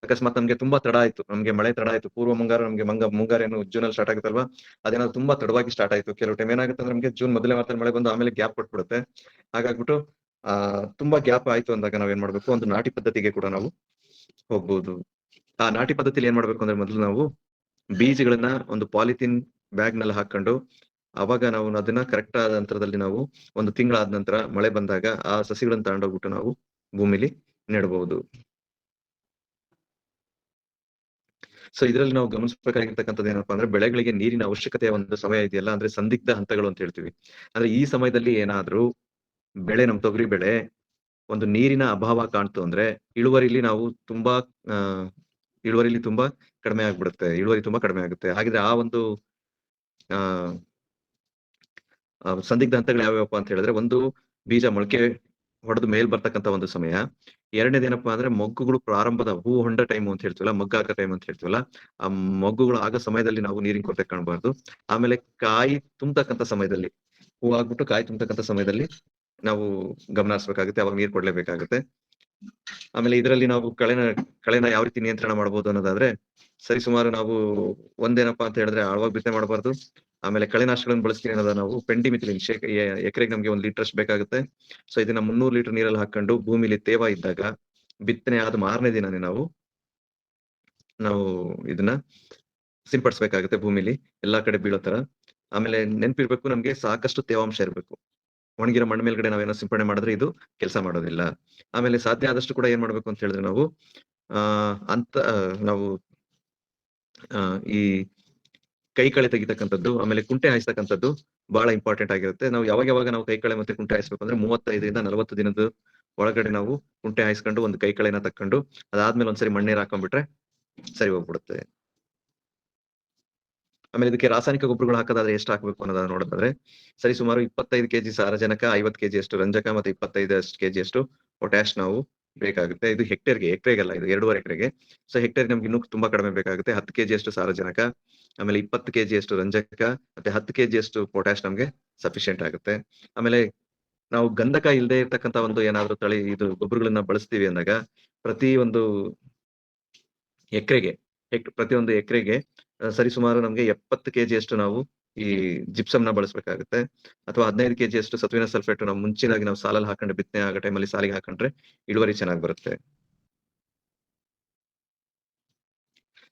Speaker 2: ಅಕಸ್ಮಾತ್ ನಮ್ಗೆ ತುಂಬಾ ತಡ ಆಯ್ತು. ನಮ್ಗೆ ಮಳೆ ತಡ ಆಯ್ತು. ಪೂರ್ವ ಮುಂಗಾರು ನಮ್ಗೆ ಮಂಗ ಮುಂಗಾರು ಏನು ಜೂನ್ ಸ್ಟಾರ್ಟ್ ಆಗುತ್ತಲ್ವಾ? ಅದೇನಾದ್ರು ತುಂಬಾ ತಡವಾಗಿ ಸ್ಟಾರ್ಟ್ ಆಯ್ತು. ಕೆಲವು ಟೈಮ್ ಏನಾಗುತ್ತೆ ಅಂದ್ರೆ ನಮ್ಗೆ ಜೂನ್ ಮೊದಲೇ ಮಾತ್ರ ಮಳೆ ಬಂದು ಆಮೇಲೆ ಗ್ಯಾಪ್ ಕೊಟ್ಬಿಡುತ್ತೆ. ಹಾಗಾಗ್ಬಿಟ್ಟು ಆ, ತುಂಬಾ ಗ್ಯಾಪ್ ಆಯ್ತು ಅಂದಾಗ ನಾವ್ ಏನ್ ಮಾಡ್ಬೇಕು? ಒಂದು ನಾಟಿ ಪದ್ಧತಿಗೆ ಕೂಡ ನಾವು ಹೋಗ್ಬೋದು. ಆ ನಾಟಿ ಪದ್ಧತಿಲಿ ಏನ್ ಮಾಡ್ಬೇಕು ಅಂದ್ರೆ ಮೊದಲು ನಾವು ಬೀಜಗಳನ್ನ ಒಂದು ಪಾಲಿಥಿನ್ ಬ್ಯಾಗ್ನಲ್ಲಿ ಹಾಕೊಂಡು ಅವಾಗ ನಾವು ಅದನ್ನ ಕರೆಕ್ಟ್ ಆದ ನಂತರದಲ್ಲಿ ನಾವು ಒಂದು ತಿಂಗಳಾದ ನಂತರ ಮಳೆ ಬಂದಾಗ ಆ ಸಸಿಗಳನ್ನ ತಗೊಂಡೋಗ್ಬಿಟ್ಟು ನಾವು ಭೂಮಿಲಿ ನೆಡಬಹುದು ಸೊ ಇದರಲ್ಲಿ ನಾವು ಗಮನಿಸಬೇಕಾಗಿರ್ತಕ್ಕಂಥದ್ದು ಏನಪ್ಪಾ ಅಂದ್ರೆ ಬೆಳೆಗಳಿಗೆ ನೀರಿನ ಅವಶ್ಯಕತೆಯ ಒಂದು ಸಮಯ ಇದೆಯಲ್ಲ, ಅಂದ್ರೆ ಸಂದಿಗ್ಧ ಹಂತಗಳು ಅಂತ ಹೇಳ್ತೀವಿ. ಅಂದ್ರೆ ಈ ಸಮಯದಲ್ಲಿ ಏನಾದ್ರೂ ಬೆಳೆ, ನಮ್ ತೊಗರಿ ಬೆಳೆ ಒಂದು ನೀರಿನ ಅಭಾವ ಕಾಣ್ತು ಅಂದ್ರೆ ಇಳುವರಿಲಿ ನಾವು ತುಂಬಾ ಇಳುವರಿಲಿ ತುಂಬಾ ಕಡಿಮೆ ಆಗ್ಬಿಡುತ್ತೆ, ಇಳುವರಿ ತುಂಬಾ ಕಡಿಮೆ ಆಗುತ್ತೆ. ಹಾಗಿದ್ರೆ ಆ ಒಂದು, ಆ ಸಂದಿಗ್ಧ ಹಂತಗಳು ಯಾವ್ಯಾವಪ್ಪ ಅಂತ ಹೇಳಿದ್ರೆ ಒಂದು ಬೀಜ ಮೊಳಕೆ ಹೊಡೆದು ಮೇಲ್ ಬರ್ತಕ್ಕಂತ ಒಂದು ಸಮಯ. ಎರಡನೇದೇನಪ್ಪಾ ಅಂದ್ರೆ ಮೊಗ್ಗುಗಳು ಪ್ರಾರಂಭದ ಹೂ ಹೊಂಡ ಟೈಮ್ ಅಂತ ಹೇಳ್ತೀವಲ್ಲ ಮೊಗ್ಗಾಕ ಟೈಮ್ ಅಂತ ಹೇಳ್ತೀವಲ್ಲ, ಆ ಮೊಗ್ಗುಗಳು ಆಗ ಸಮಯದಲ್ಲಿ ನಾವು ನೀರಿನ ಕೊರತೆ ಕಾಣಬಾರ್ದು. ಆಮೇಲೆ ಕಾಯಿ ತುಂಬತಕ್ಕಂತ ಸಮಯದಲ್ಲಿ, ಹೂ ಆಗ್ಬಿಟ್ಟು ಕಾಯಿ ತುಂಬತಕ್ಕಂತ ಸಮಯದಲ್ಲಿ ನಾವು ಗಮನ ಹರಿಸ್ಬೇಕಾಗುತ್ತೆ ಅವಾಗ ನೀರ್ ಕೊಡ್ಲೇಬೇಕಾಗುತ್ತೆ. ಆಮೇಲೆ ಇದರಲ್ಲಿ ನಾವು ಕಳೆನ ಕಳೆನ ಯಾವ ರೀತಿ ನಿಯಂತ್ರಣ ಮಾಡಬಹುದು ಅನ್ನೋದಾದ್ರೆ, ಸರಿ ಸುಮಾರು ನಾವು ಒಂದೇನಪ್ಪಾ ಅಂತ ಹೇಳಿದ್ರೆ ಆಳವಾಗಿ ಬಿತ್ತನೆ ಮಾಡಬಾರ್ದು. ಆಮೇಲೆ ಕಳೆನಾಶಕಗಳನ್ನು ಬಳಸ್ತೀವಿ ಅನ್ನೋದ ನಾವು ಪೆಂಡಿಮಿಥಿಲಿನ್ ಶೇಕ ಎಕರೆಗೆ ನಮ್ಗೆ ಒಂದ್ ಲೀಟರ್ ಬೇಕಾಗುತ್ತೆ. ಸೊ ಇದನ್ನ ಮುನ್ನೂರು ಲೀಟರ್ ನೀರಲ್ಲಿ ಹಾಕೊಂಡು ಭೂಮಿಲಿ ತೇವ ಇದ್ದಾಗ ಬಿತ್ತನೆ ಆದ ಮಾರನೇ ದಿನನೇ ನಾವು ನಾವು ಇದನ್ನ ಸಿಂಪಡಿಸ್ಬೇಕಾಗುತ್ತೆ ಭೂಮಿಲಿ, ಎಲ್ಲಾ ಕಡೆ ಬೀಳೋ ತರ ಆಮೇಲೆ ನೆನ್ಪಿರ್ಬೇಕು ನಮ್ಗೆ ಸಾಕಷ್ಟು ತೇವಾಂಶ ಇರ್ಬೇಕು. ಒಣಗಿರೋ ಮಣ್ಣು ಮೇಲ್ಗಡೆ ನಾವೇನೋ ಸಿಂಪಡಣೆ ಮಾಡಿದ್ರೆ ಇದು ಕೆಲಸ ಮಾಡೋದಿಲ್ಲ. ಆಮೇಲೆ ಸಾಧ್ಯ ಆದಷ್ಟು ಕೂಡ ಏನ್ ಮಾಡ್ಬೇಕು ಅಂತ ಹೇಳಿದ್ರೆ ನಾವು ಅಂತ ನಾವು ಈ ಕೈ ಕಳೆ ತೆಗಿತಕ್ಕಂಥದ್ದು, ಆಮೇಲೆ ಕುಂಟೆ ಹಾಯಿಸ್ತಕ್ಕಂಥದ್ದು ಬಹಳ ಇಂಪಾರ್ಟೆಂಟ್ ಆಗಿರುತ್ತೆ. ನಾವು ಯಾವಾಗ ಯಾವಾಗ ನಾವು ಕೈ ಕಳೆ ಮತ್ತೆ ಕುಂಟೆ ಹಾಯಿಸ್ಬೇಕು ಅಂದ್ರೆ ಮೂವತ್ತೈದರಿಂದ ನಲವತ್ತು ದಿನದ ಒಳಗಡೆ ನಾವು ಕುಂಟೆ ಹಾಯಿಸ್ಕೊಂಡು ಒಂದು ಕೈ ಕಳೆನ ತಕ್ಕೊಂಡು ಅದಾದ್ಮೇಲೆ ಒಂದ್ಸರಿ ಮಣ್ಣೀರ್ ಹಾಕೊಂಡ್ಬಿಟ್ರೆ ಸರಿ ಹೋಗ್ಬಿಡುತ್ತೆ. ಆಮೇಲೆ ಇದಕ್ಕೆ ರಾಸಾಯನಿಕ ಗೊಬ್ಬರಗಳು ಹಾಕೋದಾದ್ರೆ ಎಷ್ಟು ಹಾಕಬೇಕು ಅನ್ನೋದನ್ನ ನೋಡೋದಾದ್ರೆ, ಸರಿ ಸುಮಾರು ಇಪ್ಪತ್ತೈದು ಕೆಜಿ ಸಾರಜನಕ, ಐವತ್ತು ಕೆಜಿ ಅಷ್ಟು ರಂಜಕ ಮತ್ತೆ ಇಪ್ಪತ್ತೈದು ಅಷ್ಟು ಕೆಜಿ ಅಷ್ಟು ಪೊಟ್ಯಾಶ್ ನಾವು ಬೇಕಾಗುತ್ತೆ. ಇದು ಹೆಕ್ಟೇರ್ಗೆ ಎಕರೆಗಲ್ಲ ಇದು ಎರಡೂವರೆ ಎಕರೆಗೆ. ಸೊ ಹೆಕ್ಟೇರ್ ನಮ್ಗೆ ಇನ್ನೂ ತುಂಬಾ ಕಡಿಮೆ ಬೇಕಾಗುತ್ತೆ. ಹತ್ತು ಕೆಜಿ ಅಷ್ಟು ಸಾರಜನಕ, ಆಮೇಲೆ ಇಪ್ಪತ್ತು ಕೆಜಿ ಅಷ್ಟು ರಂಜಕ ಮತ್ತೆ ಹತ್ತು ಕೆಜಿ ಅಷ್ಟು ಪೊಟ್ಯಾಶ್ ನಮ್ಗೆ ಸಫಿಶಿಯಂಟ್ ಆಗುತ್ತೆ. ಆಮೇಲೆ ನಾವು ಗಂಧಕ ಇಲ್ಲದೆ ಇರ್ತಕ್ಕಂತ ಒಂದು ಏನಾದ್ರೂ ತಳಿ, ಇದು ಗೊಬ್ಬರಗಳನ್ನ ಬಳಸ್ತೀವಿ ಅಂದಾಗ ಪ್ರತಿ ಒಂದು ಎಕರೆಗೆ ಪ್ರತಿಯೊಂದು ಎಕರೆಗೆ ಸರಿ ಸುಮಾರು ನಮ್ಗೆ ಎಪ್ಪತ್ತು ಕೆಜಿ ಅಷ್ಟು ನಾವು ಈ ಜಿಪ್ಸಮ್ನ ಬಳಸಬೇಕಾಗುತ್ತೆ. ಅಥವಾ ಹದಿನೈದು ಕೆಜಿ ಅಷ್ಟು ಸತ್ವಿನ ಸಲ್ಫೇಟ್ ನಾವು ಮುಂಚಿನಾಗಿ ನಾವು ಸಾಲಲ್ಲಿ ಹಾಕೊಂಡು ಬಿತ್ತನೆ ಆಗೋ ಟೈಮಲ್ಲಿ ಸಾಲಿಗೆ ಹಾಕೊಂಡ್ರೆ ಇಳುವರಿ ಚೆನ್ನಾಗಿ ಬರುತ್ತೆ.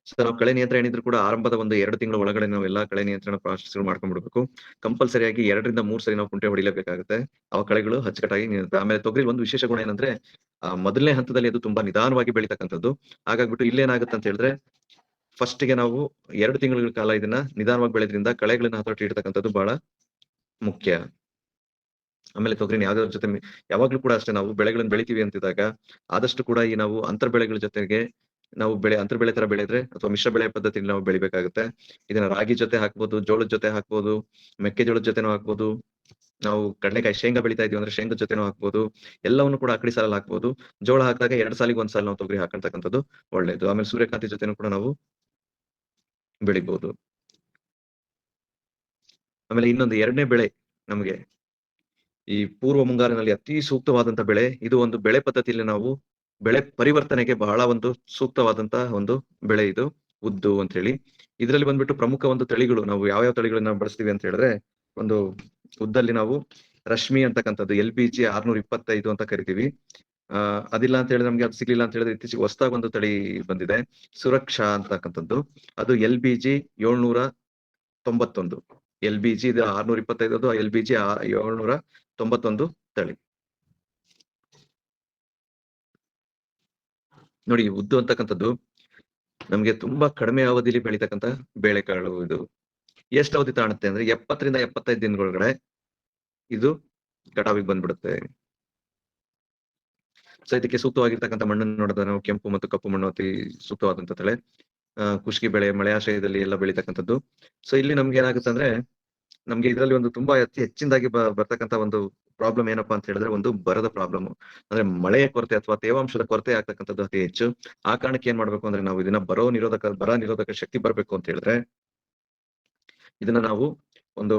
Speaker 2: ಸೊ ನಾವು ಕಳೆ ನಿಯಂತ್ರಣ ಏನಿದ್ರು ಕೂಡ ಆರಂಭದ ಒಂದು ಎರಡು ತಿಂಗಳ ಒಳಗಡೆ ನಾವು ಎಲ್ಲಾ ಕಳೆ ನಿಯಂತ್ರಣ ಪ್ರಾಸೆಸ್ ಮಾಡ್ಕೊಂಡ್ಬಿಡ್ಬೇಕು. ಕಂಪಲ್ಸರಿಯಾಗಿ ಎರಡರಿಂದ ಮೂರ್ ಸರಿ ನಾವು ಕುಂಟೆ ಹೊಡಿಲೇಬೇಕಾಗುತ್ತೆ. ಅವ ಕಳೆಗಳು ಅಚ್ಚುಕಟ್ಟಾಗಿ ಆಮೇಲೆ ತೊಗರಿ ಒಂದು ವಿಶೇಷ ಗುಣ ಏನಂದ್ರೆ ಮೊದಲನೇ ಹಂತದಲ್ಲಿ ಅದು ತುಂಬಾ ನಿಧಾನವಾಗಿ ಬೆಳೀತಕ್ಕಂಥದ್ದು. ಹಾಗಾಗ್ಬಿಟ್ಟು ಇಲ್ಲೇನಾಗುತ್ತೆ ಅಂತ ಹೇಳಿದ್ರೆ ಫಸ್ಟ್ಗೆ ನಾವು ಎರಡು ತಿಂಗಳ ಕಾಲ ಇದನ್ನ ನಿಧಾನವಾಗಿ ಬೆಳೆದ್ರಿಂದ ಕಳೆಗಳನ್ನ ಹತೋಟಿ ಇಡ್ತಕ್ಕಂಥದ್ದು ಬಹಳ ಮುಖ್ಯ. ಆಮೇಲೆ ತೊಗರಿನ ಯಾವ್ದಾದ್ರ ಜೊತೆ ಯಾವಾಗ್ಲೂ ಕೂಡ ಅಷ್ಟೇ ನಾವು ಬೆಳೆಗಳನ್ನ ಬೆಳಿತೀವಿ ಅಂತಿದಾಗ ಆದಷ್ಟು ಕೂಡ ಈ ನಾವು ಅಂತರ್ ಬೆಳೆಗಳ ಜೊತೆಗೆ ನಾವು ಬೆಳೆ ಅಂತರ್ ಬೆಳೆ ತರ ಬೆಳೆದ್ರೆ ಅಥವಾ ಮಿಶ್ರ ಬೆಳೆ ಪದ್ಧತಿಯಲ್ಲಿ ನಾವು ಬೆಳಿಬೇಕಾಗುತ್ತೆ. ಇದನ್ನ ರಾಗಿ ಜೊತೆ ಹಾಕ್ಬೋದು, ಜೋಳದ ಜೊತೆ ಹಾಕ್ಬೋದು, ಮೆಕ್ಕೆಜೋಳದ ಜೊತೆನೂ ಹಾಕ್ಬೋದು, ನಾವು ಕಡಲೆಕಾಯಿ, ಶೇಂಗಾ ಬೆಳಿತಾ ಇದೀವಿ ಅಂದ್ರೆ ಶೇಂಗಾ ಜೊತೆನೂ ಹಾಕ್ಬೋದು, ಎಲ್ಲವನ್ನು ಕೂಡ ಅಕಡಿ ಸಾಲಲ್ಲಿ ಹಾಕ್ಬೋದು. ಜೋಳ ಹಾಕಿದಾಗ ಎರಡ್ ಸಾಲಿಗೆ ಒಂದ್ ಸಾಲ ನಾವು ತೊಗರಿ ಹಾಕಂತಕ್ಕಂಥದ್ದು ಒಳ್ಳೇದು. ಆಮೇಲೆ ಸೂರ್ಯಕಾಂತಿ ಜೊತೆನೂ ಕೂಡ ನಾವು ಬೆಳಿಬಹುದು ಆಮೇಲೆ ಇನ್ನೊಂದು ಎರಡನೇ ಬೆಳೆ ನಮಗೆ. ಈ ಪೂರ್ವ ಮುಂಗಾರಿನಲ್ಲಿ ಅತಿ ಸೂಕ್ತವಾದಂತ ಬೆಳೆ, ಇದು ಒಂದು ಬೆಳೆ ಪದ್ಧತಿಯಲ್ಲಿ ನಾವು ಬೆಳೆ ಪರಿವರ್ತನೆಗೆ ಬಹಳ ಒಂದು ಸೂಕ್ತವಾದಂತಹ ಒಂದು ಬೆಳೆ ಇದು, ಉದ್ದು ಅಂತ ಹೇಳಿ ಇದರಲ್ಲಿ ಬಂದ್ಬಿಟ್ಟು ಪ್ರಮುಖ ಒಂದು ತಳಿಗಳು, ನಾವು ಯಾವ ಯಾವ ತಳಿಗಳನ್ನ ಬಳಸ್ತೀವಿ ಅಂತ ಹೇಳಿದ್ರೆ, ಒಂದು ಉದ್ದಲ್ಲಿ ನಾವು ರಶ್ಮಿ ಅಂತಕ್ಕಂಥದ್ದು, ಎಲ್ ಬಿ ಜಿ ಆರ್ನೂರ ಇಪ್ಪತ್ತೈದು ಅಂತ ಕರಿತೀವಿ. ಅದಿಲ್ಲ ಅಂತ ಹೇಳಿದ್ರೆ ನಮ್ಗೆ ಅದು ಸಿಗ್ಲಿಲ್ಲ ಅಂತ ಹೇಳಿದ್ರೆ ಇತ್ತೀಚೆಗೆ ಹೊಸದಾಗಿ ಒಂದು ತಳಿ ಬಂದಿದೆ. ಸುರಕ್ಷಾ ಅಂತಕ್ಕಂಥದ್ದು. ಅದು ಎಲ್ ಬಿ ಜಿ ಏಳ್ನೂರ ತೊಂಬತ್ತೊಂದು. ಎಲ್ ಬಿ ಜಿ ಆರ್ನೂರ ಇಪ್ಪತ್ತೈದು ಅದು ಎಲ್ ಬಿ ಜಿ ಏಳ್ನೂರ ತೊಂಬತ್ತೊಂದು ತಳಿ. ನೋಡಿ, ಉದ್ದು ಅಂತಕ್ಕಂಥದ್ದು ನಮ್ಗೆ ತುಂಬಾ ಕಡಿಮೆ ಅವಧಿಲಿ ಬೆಳೀತಕ್ಕಂತ ಬೇಳೆಕಾಳು ಇದು. ಎಷ್ಟು ಅವಧಿ ತಾಣುತ್ತೆ ಅಂದ್ರೆ ಎಪ್ಪತ್ತರಿಂದ ಎಪ್ಪತ್ತೈದು ದಿನಗಳೊಳಗಡೆ ಇದು ಕಟಾವಿಗೆ ಬಂದ್ಬಿಡುತ್ತೆ. ಸೊ ಇದಕ್ಕೆ ಸೂಕ್ತವಾಗಿರ್ತಕ್ಕಂಥ ಮಣ್ಣನ್ನು ನೋಡಿದ್ರೆ ನಾವು ಕೆಂಪು ಮತ್ತು ಕಪ್ಪು ಮಣ್ಣು ಅತಿ ಸೂಕ್ತವಾದಂತ ತಳೆ ಕುಷ್ಕಿ ಬೆಳೆ ಮಳೆಯಾಶ್ರಯದಲ್ಲಿ ಎಲ್ಲ ಬೆಳೀತಕ್ಕಂಥದ್ದು. ಸೊ ಇಲ್ಲಿ ನಮ್ಗೆ ಏನಾಗುತ್ತೆ ಅಂದ್ರೆ, ನಮ್ಗೆ ಇದರಲ್ಲಿ ಒಂದು ತುಂಬಾ ಅತಿ ಹೆಚ್ಚಿನದಾಗಿ ಬರ್ತಕ್ಕಂಥ ಒಂದು ಪ್ರಾಬ್ಲಮ್ ಏನಪ್ಪಾ ಅಂತ ಹೇಳಿದ್ರೆ ಒಂದು ಬರದ ಪ್ರಾಬ್ಲಮ್ ಅಂದ್ರೆ ಮಳೆಯ ಕೊರತೆ ಅಥವಾ ತೇವಾಂಶದ ಕೊರತೆ ಆಗ್ತಕ್ಕಂಥದ್ದು ಅತಿ ಹೆಚ್ಚು. ಆ ಕಾರಣಕ್ಕೆ ಏನ್ ಮಾಡ್ಬೇಕು ಅಂದ್ರೆ ನಾವು ಇದನ್ನ ಬರೋ ನಿರೋಧಕ, ಬರ ನಿರೋಧಕ ಶಕ್ತಿ ಬರ್ಬೇಕು ಅಂತ ಹೇಳಿದ್ರೆ, ಇದನ್ನ ನಾವು ಒಂದು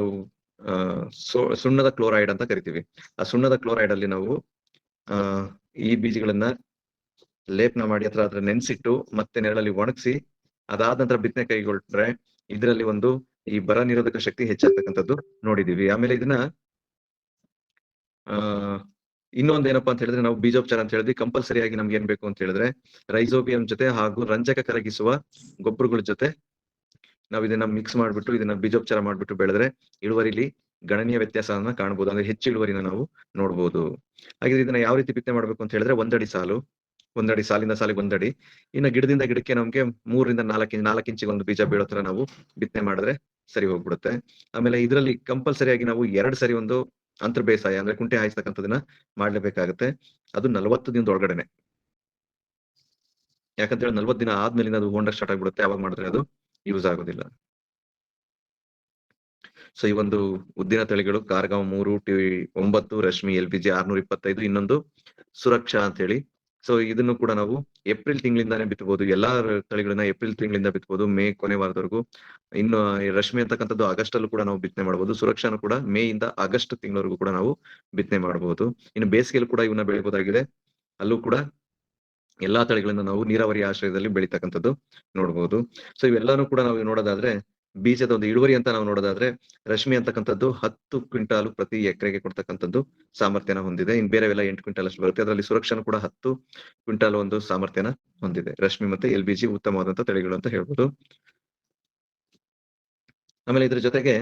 Speaker 2: ಸುಣ್ಣದ ಕ್ಲೋರೈಡ್ ಅಂತ ಕರಿತೀವಿ. ಆ ಸುಣ್ಣದ ಕ್ಲೋರೈಡ್ ಅಲ್ಲಿ ನಾವು ಈ ಬೀಜಗಳನ್ನ ಲೇಪನ ಮಾಡಿ ಅಥವಾ ಅದ್ರ ನೆನ್ಸಿಟ್ಟು ಮತ್ತೆ ನೆರಳಲ್ಲಿ ಒಣಗಿಸಿ, ಅದಾದ ನಂತರ ಬಿತ್ತನೆ ಕೈಗೊಳ್ಟ್ರೆ ಇದರಲ್ಲಿ ಒಂದು ಈ ಬರ ನಿರೋಧಕ ಶಕ್ತಿ ಹೆಚ್ಚಾಗ್ತಕ್ಕಂಥದ್ದು ನೋಡಿದೀವಿ. ಆಮೇಲೆ ಇದನ್ನ, ಆ, ಇನ್ನೊಂದ್ ಏನಪ್ಪಾ ಅಂತ ಹೇಳಿದ್ರೆ ನಾವು ಬೀಜೋಪಚಾರ ಅಂತ ಹೇಳಿದ್ವಿ. ಕಂಪಲ್ಸರಿಯಾಗಿ ನಮ್ಗೆ ಏನ್ ಬೇಕು ಅಂತ ಹೇಳಿದ್ರೆ ರೈಸೋಬಿಯಂ ಜೊತೆ ಹಾಗೂ ರಂಜಕ ಕರಗಿಸುವ ಗೊಬ್ಬರಗಳ ಜೊತೆ ನಾವು ಇದನ್ನ ಮಿಕ್ಸ್ ಮಾಡ್ಬಿಟ್ಟು, ಇದನ್ನ ಬೀಜೋಪಚಾರ ಮಾಡ್ಬಿಟ್ಟು ಬೆಳೆದ್ರೆ ಇಳುವರಿಲಿ ಗಣನೀಯ ವ್ಯತ್ಯಾಸವನ್ನ ಕಾಣಬಹುದು ಅಂದ್ರೆ ಹೆಚ್ಚು ಇಳುವರಿನ ನಾವು ನೋಡಬಹುದು ಹಾಗೆ ಇದನ್ನ ಯಾವ ರೀತಿ ಬಿತ್ತನೆ ಮಾಡ್ಬೇಕು ಅಂತ ಹೇಳಿದ್ರೆ ಒಂದಡಿ ಸಾಲು. ಒಂದಡಿ, ಸಾಲಿಂದ ಸಾಲಿಗೆ ಒಂದಡಿ. ಇನ್ನ ಗಿಡದಿಂದ ಗಿಡಕ್ಕೆ ನಮ್ಗೆ ಮೂರರಿಂದ ನಾಲ್ಕು ನಾಲ್ಕು ಇಂಚಿಗೆ ಒಂದು ಬೀಜ ಬೀಳೋ ತರ ನಾವು ಬಿತ್ತನೆ ಮಾಡಿದ್ರೆ ಸರಿ ಹೋಗ್ಬಿಡುತ್ತೆ. ಆಮೇಲೆ ಇದರಲ್ಲಿ ಕಂಪಲ್ಸರಿಯಾಗಿ ನಾವು ಎರಡ್ ಸರಿ ಒಂದು ಅಂತರ್ ಬೇಸಾಯ ಅಂದ್ರೆ ಕುಂಟೆ ಹಾಯಿಸ್ತಕ್ಕಂಥದನ್ನ ಮಾಡ್ಲೇಬೇಕಾಗುತ್ತೆ. ಅದು ನಲವತ್ತು ದಿನದ ಒಳಗಡೆನೆ ಯಾಕಂತ ಹೇಳಿ ನಲ್ವತ್ತು ದಿನ ಆದ್ಮೇಲೆ ಅದು ಹೋಂಡಕ್ ಸ್ಟಾರ್ಟ್ ಆಗ್ಬಿಡುತ್ತೆ. ಅವಾಗ ಮಾಡಿದ್ರೆ ಅದು? ಯೂಸ್ ಆಗೋದಿಲ್ಲ. ಸೊ ಈ ಒಂದು ಉದ್ದಿನ ತಳಿಗಳು ಕಾರ್ಗಾಂವ್ ಮೂರು, ಟಿ ಒಂಬತ್ತು, ರಶ್ಮಿ, ಎಲ್ ಪಿ ಜಿ ಆರ್ನೂರ ಇಪ್ಪತ್ತೈದು ಇನ್ನೊಂದು ಸುರಕ್ಷಾ ಅಂತ ಹೇಳಿ ಸೊ ಇದನ್ನು ಕೂಡ ನಾವು ಏಪ್ರಿಲ್ ತಿಂಗಳಿಂದಾನೇ ಬಿತ್ತಬಹುದು ಎಲ್ಲಾ ತಳಿಗಳನ್ನ ಏಪ್ರಿಲ್ ತಿಂಗಳಿಂದ ಬಿತ್ತಬಹುದು ಮೇ ಕೊನೆ ವಾರದವರೆಗೂ. ಇನ್ನು ರಶ್ಮಿ ಅಂತಕ್ಕಂಥದ್ದು ಆಗಸ್ಟ್ ಅಲ್ಲೂ ಕೂಡ ನಾವು ಬಿತ್ತನೆ ಮಾಡಬಹುದು ಸುರಕ್ಷಾನು ಕೂಡ ಮೇ ಇಂದ ಆಗಸ್ಟ್ ತಿಂಗಳವರೆಗೂ ಕೂಡ ನಾವು ಬಿತ್ತನೆ ಮಾಡಬಹುದು ಇನ್ನು ಬೇಸಿಗೆಯಲ್ಲಿ ಕೂಡ ಇವನ್ನ ಬೆಳಿಬಹುದಾಗಿದೆ ಅಲ್ಲೂ ಕೂಡ ಎಲ್ಲಾ ತಳಿಗಳನ್ನ ನಾವು ನೀರಾವರಿ ಆಶ್ರಯದಲ್ಲಿ ಬೆಳಿತಕ್ಕಂಥದ್ದು ನೋಡಬಹುದು ಸೊ ಇವೆಲ್ಲಾನು ಕೂಡ ನಾವು ನೋಡೋದಾದ್ರೆ, ಬೀಜದ ಒಂದು ಇಳುವರಿ ಅಂತ ನಾವು ನೋಡೋದಾದ್ರೆ, ರಶ್ಮಿ ಅಂತಕ್ಕಂಥದ್ದು ಹತ್ತು ಕ್ವಿಂಟಾಲು ಪ್ರತಿ ಎಕರೆಗೆ ಕೊಡ್ತಕ್ಕಂಥದ್ದು ಸಾಮರ್ಥ್ಯನ ಹೊಂದಿದೆ. ಇನ್ ಬೇರೆವೆಲ್ಲ ಎಂಟು ಕ್ವಿಂಟಾಲ್ ಅಷ್ಟು ಬರುತ್ತೆ. ಅದರಲ್ಲಿ ಸುರಕ್ಷಣ ಕೂಡ ಹತ್ತು ಕ್ವಿಂಟಾಲ್ ಒಂದು ಸಾಮರ್ಥ್ಯನ ಹೊಂದಿದೆ. ರಶ್ಮಿ ಮತ್ತೆ ಎಲ್ ಬಿ ಜಿ ಉತ್ತಮವಾದಂತ ತಳಿಗಳು ಅಂತ ಹೇಳ್ಬೋದು. ಆಮೇಲೆ ಇದ್ರ ಜೊತೆಗೆ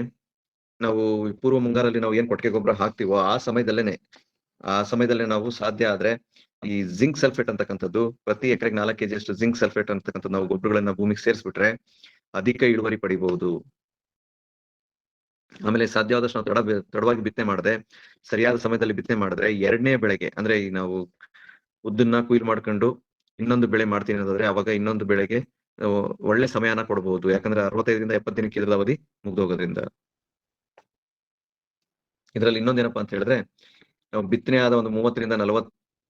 Speaker 2: ನಾವು ಪೂರ್ವ ಮುಂಗಾರಲ್ಲಿ ನಾವು ಏನ್ ಕೊಟ್ಟಿಗೆ ಗೊಬ್ಬರ ಹಾಕ್ತಿವೋ ಆ ಸಮಯದಲ್ಲೇನೆ, ಆ ಸಮಯದಲ್ಲೇ ನಾವು ಸಾಧ್ಯ ಆದ್ರೆ ಈ ಜಿಂಕ್ ಸಲ್ಫೇಟ್ ಅಂತಕ್ಕಂಥದ್ದು, ಪ್ರತಿ ಎಕರೆಗೆ ನಾಲ್ಕು ಕೆಜಿ ಅಷ್ಟು ಜಿಂಕ್ ಸಲ್ಫೇಟ್ ಅಂತಕ್ಕಂಥದ್ದು ನಾವು ಗೊಬ್ಬರಗಳನ್ನ ಭೂಮಿಗೆ ಸೇರಿಸ್ಬಿಟ್ರೆ ಅಧಿಕ ಇಳುವರಿ ಪಡಿಬಹುದು. ಆಮೇಲೆ ಸಾಧ್ಯವಾದಷ್ಟು ನಾವು ತಡ ತಡವಾಗಿ ಬಿತ್ತನೆ ಮಾಡದೆ, ಸರಿಯಾದ ಸಮಯದಲ್ಲಿ ಬಿತ್ತನೆ ಮಾಡಿದ್ರೆ ಎರಡನೇ ಬೆಳೆಗೆ, ಅಂದ್ರೆ ಈ ನಾವು ಉದ್ದನ್ನ ಕುಯ್ಲು ಮಾಡ್ಕೊಂಡು ಇನ್ನೊಂದು ಬೆಳೆ ಮಾಡ್ತೀನಿ ಅಂತಂದ್ರೆ ಅವಾಗ ಇನ್ನೊಂದು ಬೆಳೆಗೆ ಒಳ್ಳೆ ಸಮಯನ ಕೊಡಬಹುದು. ಯಾಕಂದ್ರೆ ಅರವತ್ತೈದರಿಂದ ಎಪ್ಪತ್ತು ದಿನಕ್ಕೆ ಇದರ ಅವಧಿ ಮುಗ್ದೋಗೋದ್ರಿಂದ. ಇದರಲ್ಲಿ ಇನ್ನೊಂದೇನಪ್ಪಾ ಅಂತ ಹೇಳಿದ್ರೆ, ನಾವು ಬಿತ್ತನೆ ಆದ ಒಂದು ಮೂವತ್ತರಿಂದ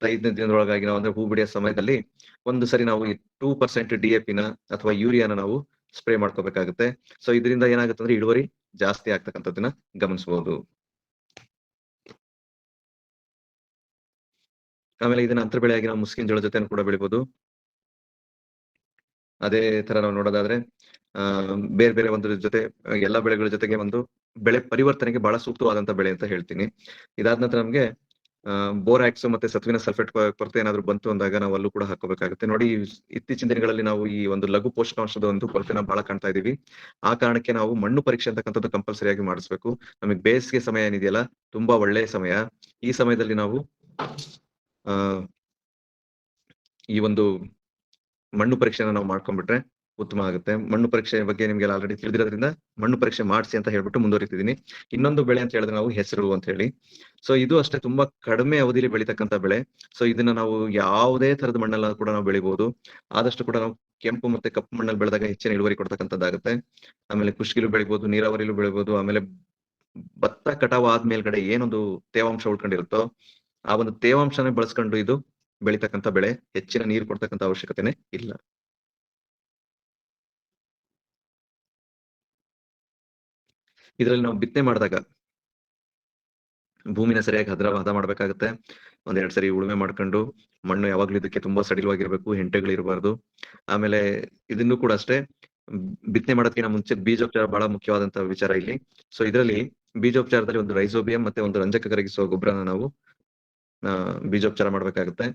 Speaker 2: ನಲವತ್ತೈದನೇ ದಿನದೊಳಗಾಗಿ ನಾವು ಅಂದ್ರೆ ಹೂ ಬಿಡಿಯೋ ಸಮಯದಲ್ಲಿ ಒಂದು ಸರಿ ನಾವು ಈ ಟೂ ಪರ್ಸೆಂಟ್ ಡಿ ಎ ಪಿನ ಅಥವಾ ಯೂರಿಯಾನ ನಾವು ಸ್ಪ್ರೇ ಮಾಡ್ಕೋಬೇಕಾಗುತ್ತೆ. ಸೊ ಇದರಿಂದ ಏನಾಗುತ್ತೆ ಅಂದ್ರೆ ಇಳುವರಿ ಜಾಸ್ತಿ ಆಗ್ತಕ್ಕಂಥದ್ದನ್ನ ಗಮನಿಸಬಹುದು ಆಮೇಲೆ ಇದನ್ನ ಅಂತರ ಬೆಳೆಯಾಗಿ ನಾವು ಮುಸ್ಕಿನ ಜೋಳ ಜೊತೆ ಕೂಡ ಬೆಳಿಬಹುದು ಅದೇ ತರ ನಾವು ನೋಡೋದಾದ್ರೆ, ಆ, ಬೇರೆ ಬೇರೆ ಒಂದು ಜೊತೆ, ಎಲ್ಲಾ ಬೆಳೆಗಳ ಜೊತೆಗೆ ಒಂದು ಬೆಳೆ ಪರಿವರ್ತನೆಗೆ ಬಹಳ ಸೂಕ್ತವಾದಂತ ಬೆಳೆ ಅಂತ ಹೇಳ್ತೀನಿ. ಇದಾದ ನಂತರ ನಮ್ಗೆ ಬೋರಾಕ್ಸ್ ಮತ್ತೆ ಸತ್ವಿನ ಸಲ್ಫೇಟ್ ಕೊರತೆ ಏನಾದ್ರು ಬಂತು ಅಂದಾಗ ನಾವು ಅಲ್ಲೂ ಕೂಡ ಹಾಕೋಬೇಕಾಗುತ್ತೆ ನೋಡಿ, ಇತ್ತೀಚಿನ ದಿನಗಳಲ್ಲಿ ನಾವು ಈ ಒಂದು ಲಘು ಪೋಷಕಾಂಶದ ಒಂದು ಕೊರತೆನ ಬಹಳ ಕಾಣ್ತಾ ಇದೀವಿ. ಆ ಕಾರಣಕ್ಕೆ ನಾವು ಮಣ್ಣು ಪರೀಕ್ಷೆ ಅಂತಕ್ಕಂಥದ್ದು ಕಂಪಲ್ಸರಿಯಾಗಿ ಮಾಡಿಸ್ಬೇಕು. ನಮಗೆ ಬೇಸಿಗೆ ಸಮಯ ಏನಿದೆಯಲ್ಲ, ತುಂಬಾ ಒಳ್ಳೆಯ ಸಮಯ. ಈ ಸಮಯದಲ್ಲಿ ನಾವು, ಆ, ಈ ಒಂದು ಮಣ್ಣು ಪರೀಕ್ಷೆನ ನಾವು ಮಾಡ್ಕೊಂಡ್ಬಿಟ್ರೆ ಉತ್ತಮ ಆಗುತ್ತೆ. ಮಣ್ಣು ಪರೀಕ್ಷೆ ಬಗ್ಗೆ ನಿಮ್ಗೆ ಆಲ್ರೆಡಿ ತಿಳಿದಿರೋದ್ರಿಂದ ಮಣ್ಣು ಪರೀಕ್ಷೆ ಮಾಡಿಸಿ ಅಂತ ಹೇಳ್ಬಿಟ್ಟು ಮುಂದುವರಿತಿದ್ದೀನಿ ಇನ್ನೊಂದು ಬೆಳೆ ಅಂತ ಹೇಳಿದ್ರೆ ನಾವು ಹೆಸರು ಅಂತ ಹೇಳಿ. ಸೊ ಇದು ಅಷ್ಟೇ ತುಂಬಾ ಕಡಿಮೆ ಅವಧಿಲಿ ಬೆಳೀತಕ್ಕಂಥ ಬೆಳೆ. ಸೊ ಇದನ್ನ ನಾವು ಯಾವುದೇ ತರದ ಮಣ್ಣಲ್ಲ ಕೂಡ ನಾವು ಬೆಳಿಬಹುದು ಆದಷ್ಟು ಕೂಡ ನಾವು ಕೆಂಪು ಮತ್ತೆ ಕಪ್ಪು ಮಣ್ಣಲ್ಲಿ ಬೆಳೆದಾಗ ಹೆಚ್ಚಿನ ಇಳುವರಿ ಕೊಡ್ತಕ್ಕಂಥದ್ದಾಗುತ್ತೆ. ಆಮೇಲೆ ಕುಷ್ಕಿಲು ಬೆಳಿಬಹುದು ನೀರಾವರಿಲೂ ಬೆಳಿಬಹುದು ಆಮೇಲೆ ಭತ್ತ ಕಟಾವ್ ಆದ್ಮೇಲ್ಗಡೆ ಏನೊಂದು ತೇವಾಂಶ ಉಳ್ಕೊಂಡಿರುತ್ತೋ, ಆ ಒಂದು ತೇವಾಂಶನೇ ಬಳಸ್ಕೊಂಡು ಇದು ಬೆಳಿತಕ್ಕಂಥ ಬೆಳೆ. ಹೆಚ್ಚಿನ ನೀರು ಕೊಡ್ತಕ್ಕಂಥ ಅವಶ್ಯಕತೆನೆ ಇಲ್ಲ. ಇದರಲ್ಲಿ ನಾವು ಬಿತ್ತನೆ ಮಾಡಿದಾಗ ಭೂಮಿನ ಸರಿಯಾಗಿ ಹದ್ರ ಹದ ಮಾಡ್ಬೇಕಾಗತ್ತೆ. ಒಂದೆರಡು ಸರಿ ಉಳುಮೆ ಮಾಡ್ಕೊಂಡು ಮಣ್ಣು ಯಾವಾಗ್ಲೂ ಇದಕ್ಕೆ ತುಂಬಾ ಸಡಿಲವಾಗಿರ್ಬೇಕು, ಹೆಂಟೆಗಳಿರಬಾರ್ದು. ಆಮೇಲೆ ಇದನ್ನು ಕೂಡ ಅಷ್ಟೇ ಬಿತ್ತನೆ ಮಾಡೋದಕ್ಕಿಂತ ಮುಂಚೆ ಬೀಜೋಪಚಾರ ಬಹಳ ಮುಖ್ಯವಾದಂತಹ ವಿಚಾರ ಇಲ್ಲಿ. ಸೊ ಇದರಲ್ಲಿ ಬೀಜೋಪಚಾರದಲ್ಲಿ ಒಂದು ರೈಸೋಬಿಯಂ ಮತ್ತೆ ಒಂದು ರಂಜಕ ಕರಗಿಸುವ ಗೊಬ್ಬರನ ನಾವು ಬೀಜೋಪಚಾರ ಮಾಡ್ಬೇಕಾಗುತ್ತೆ.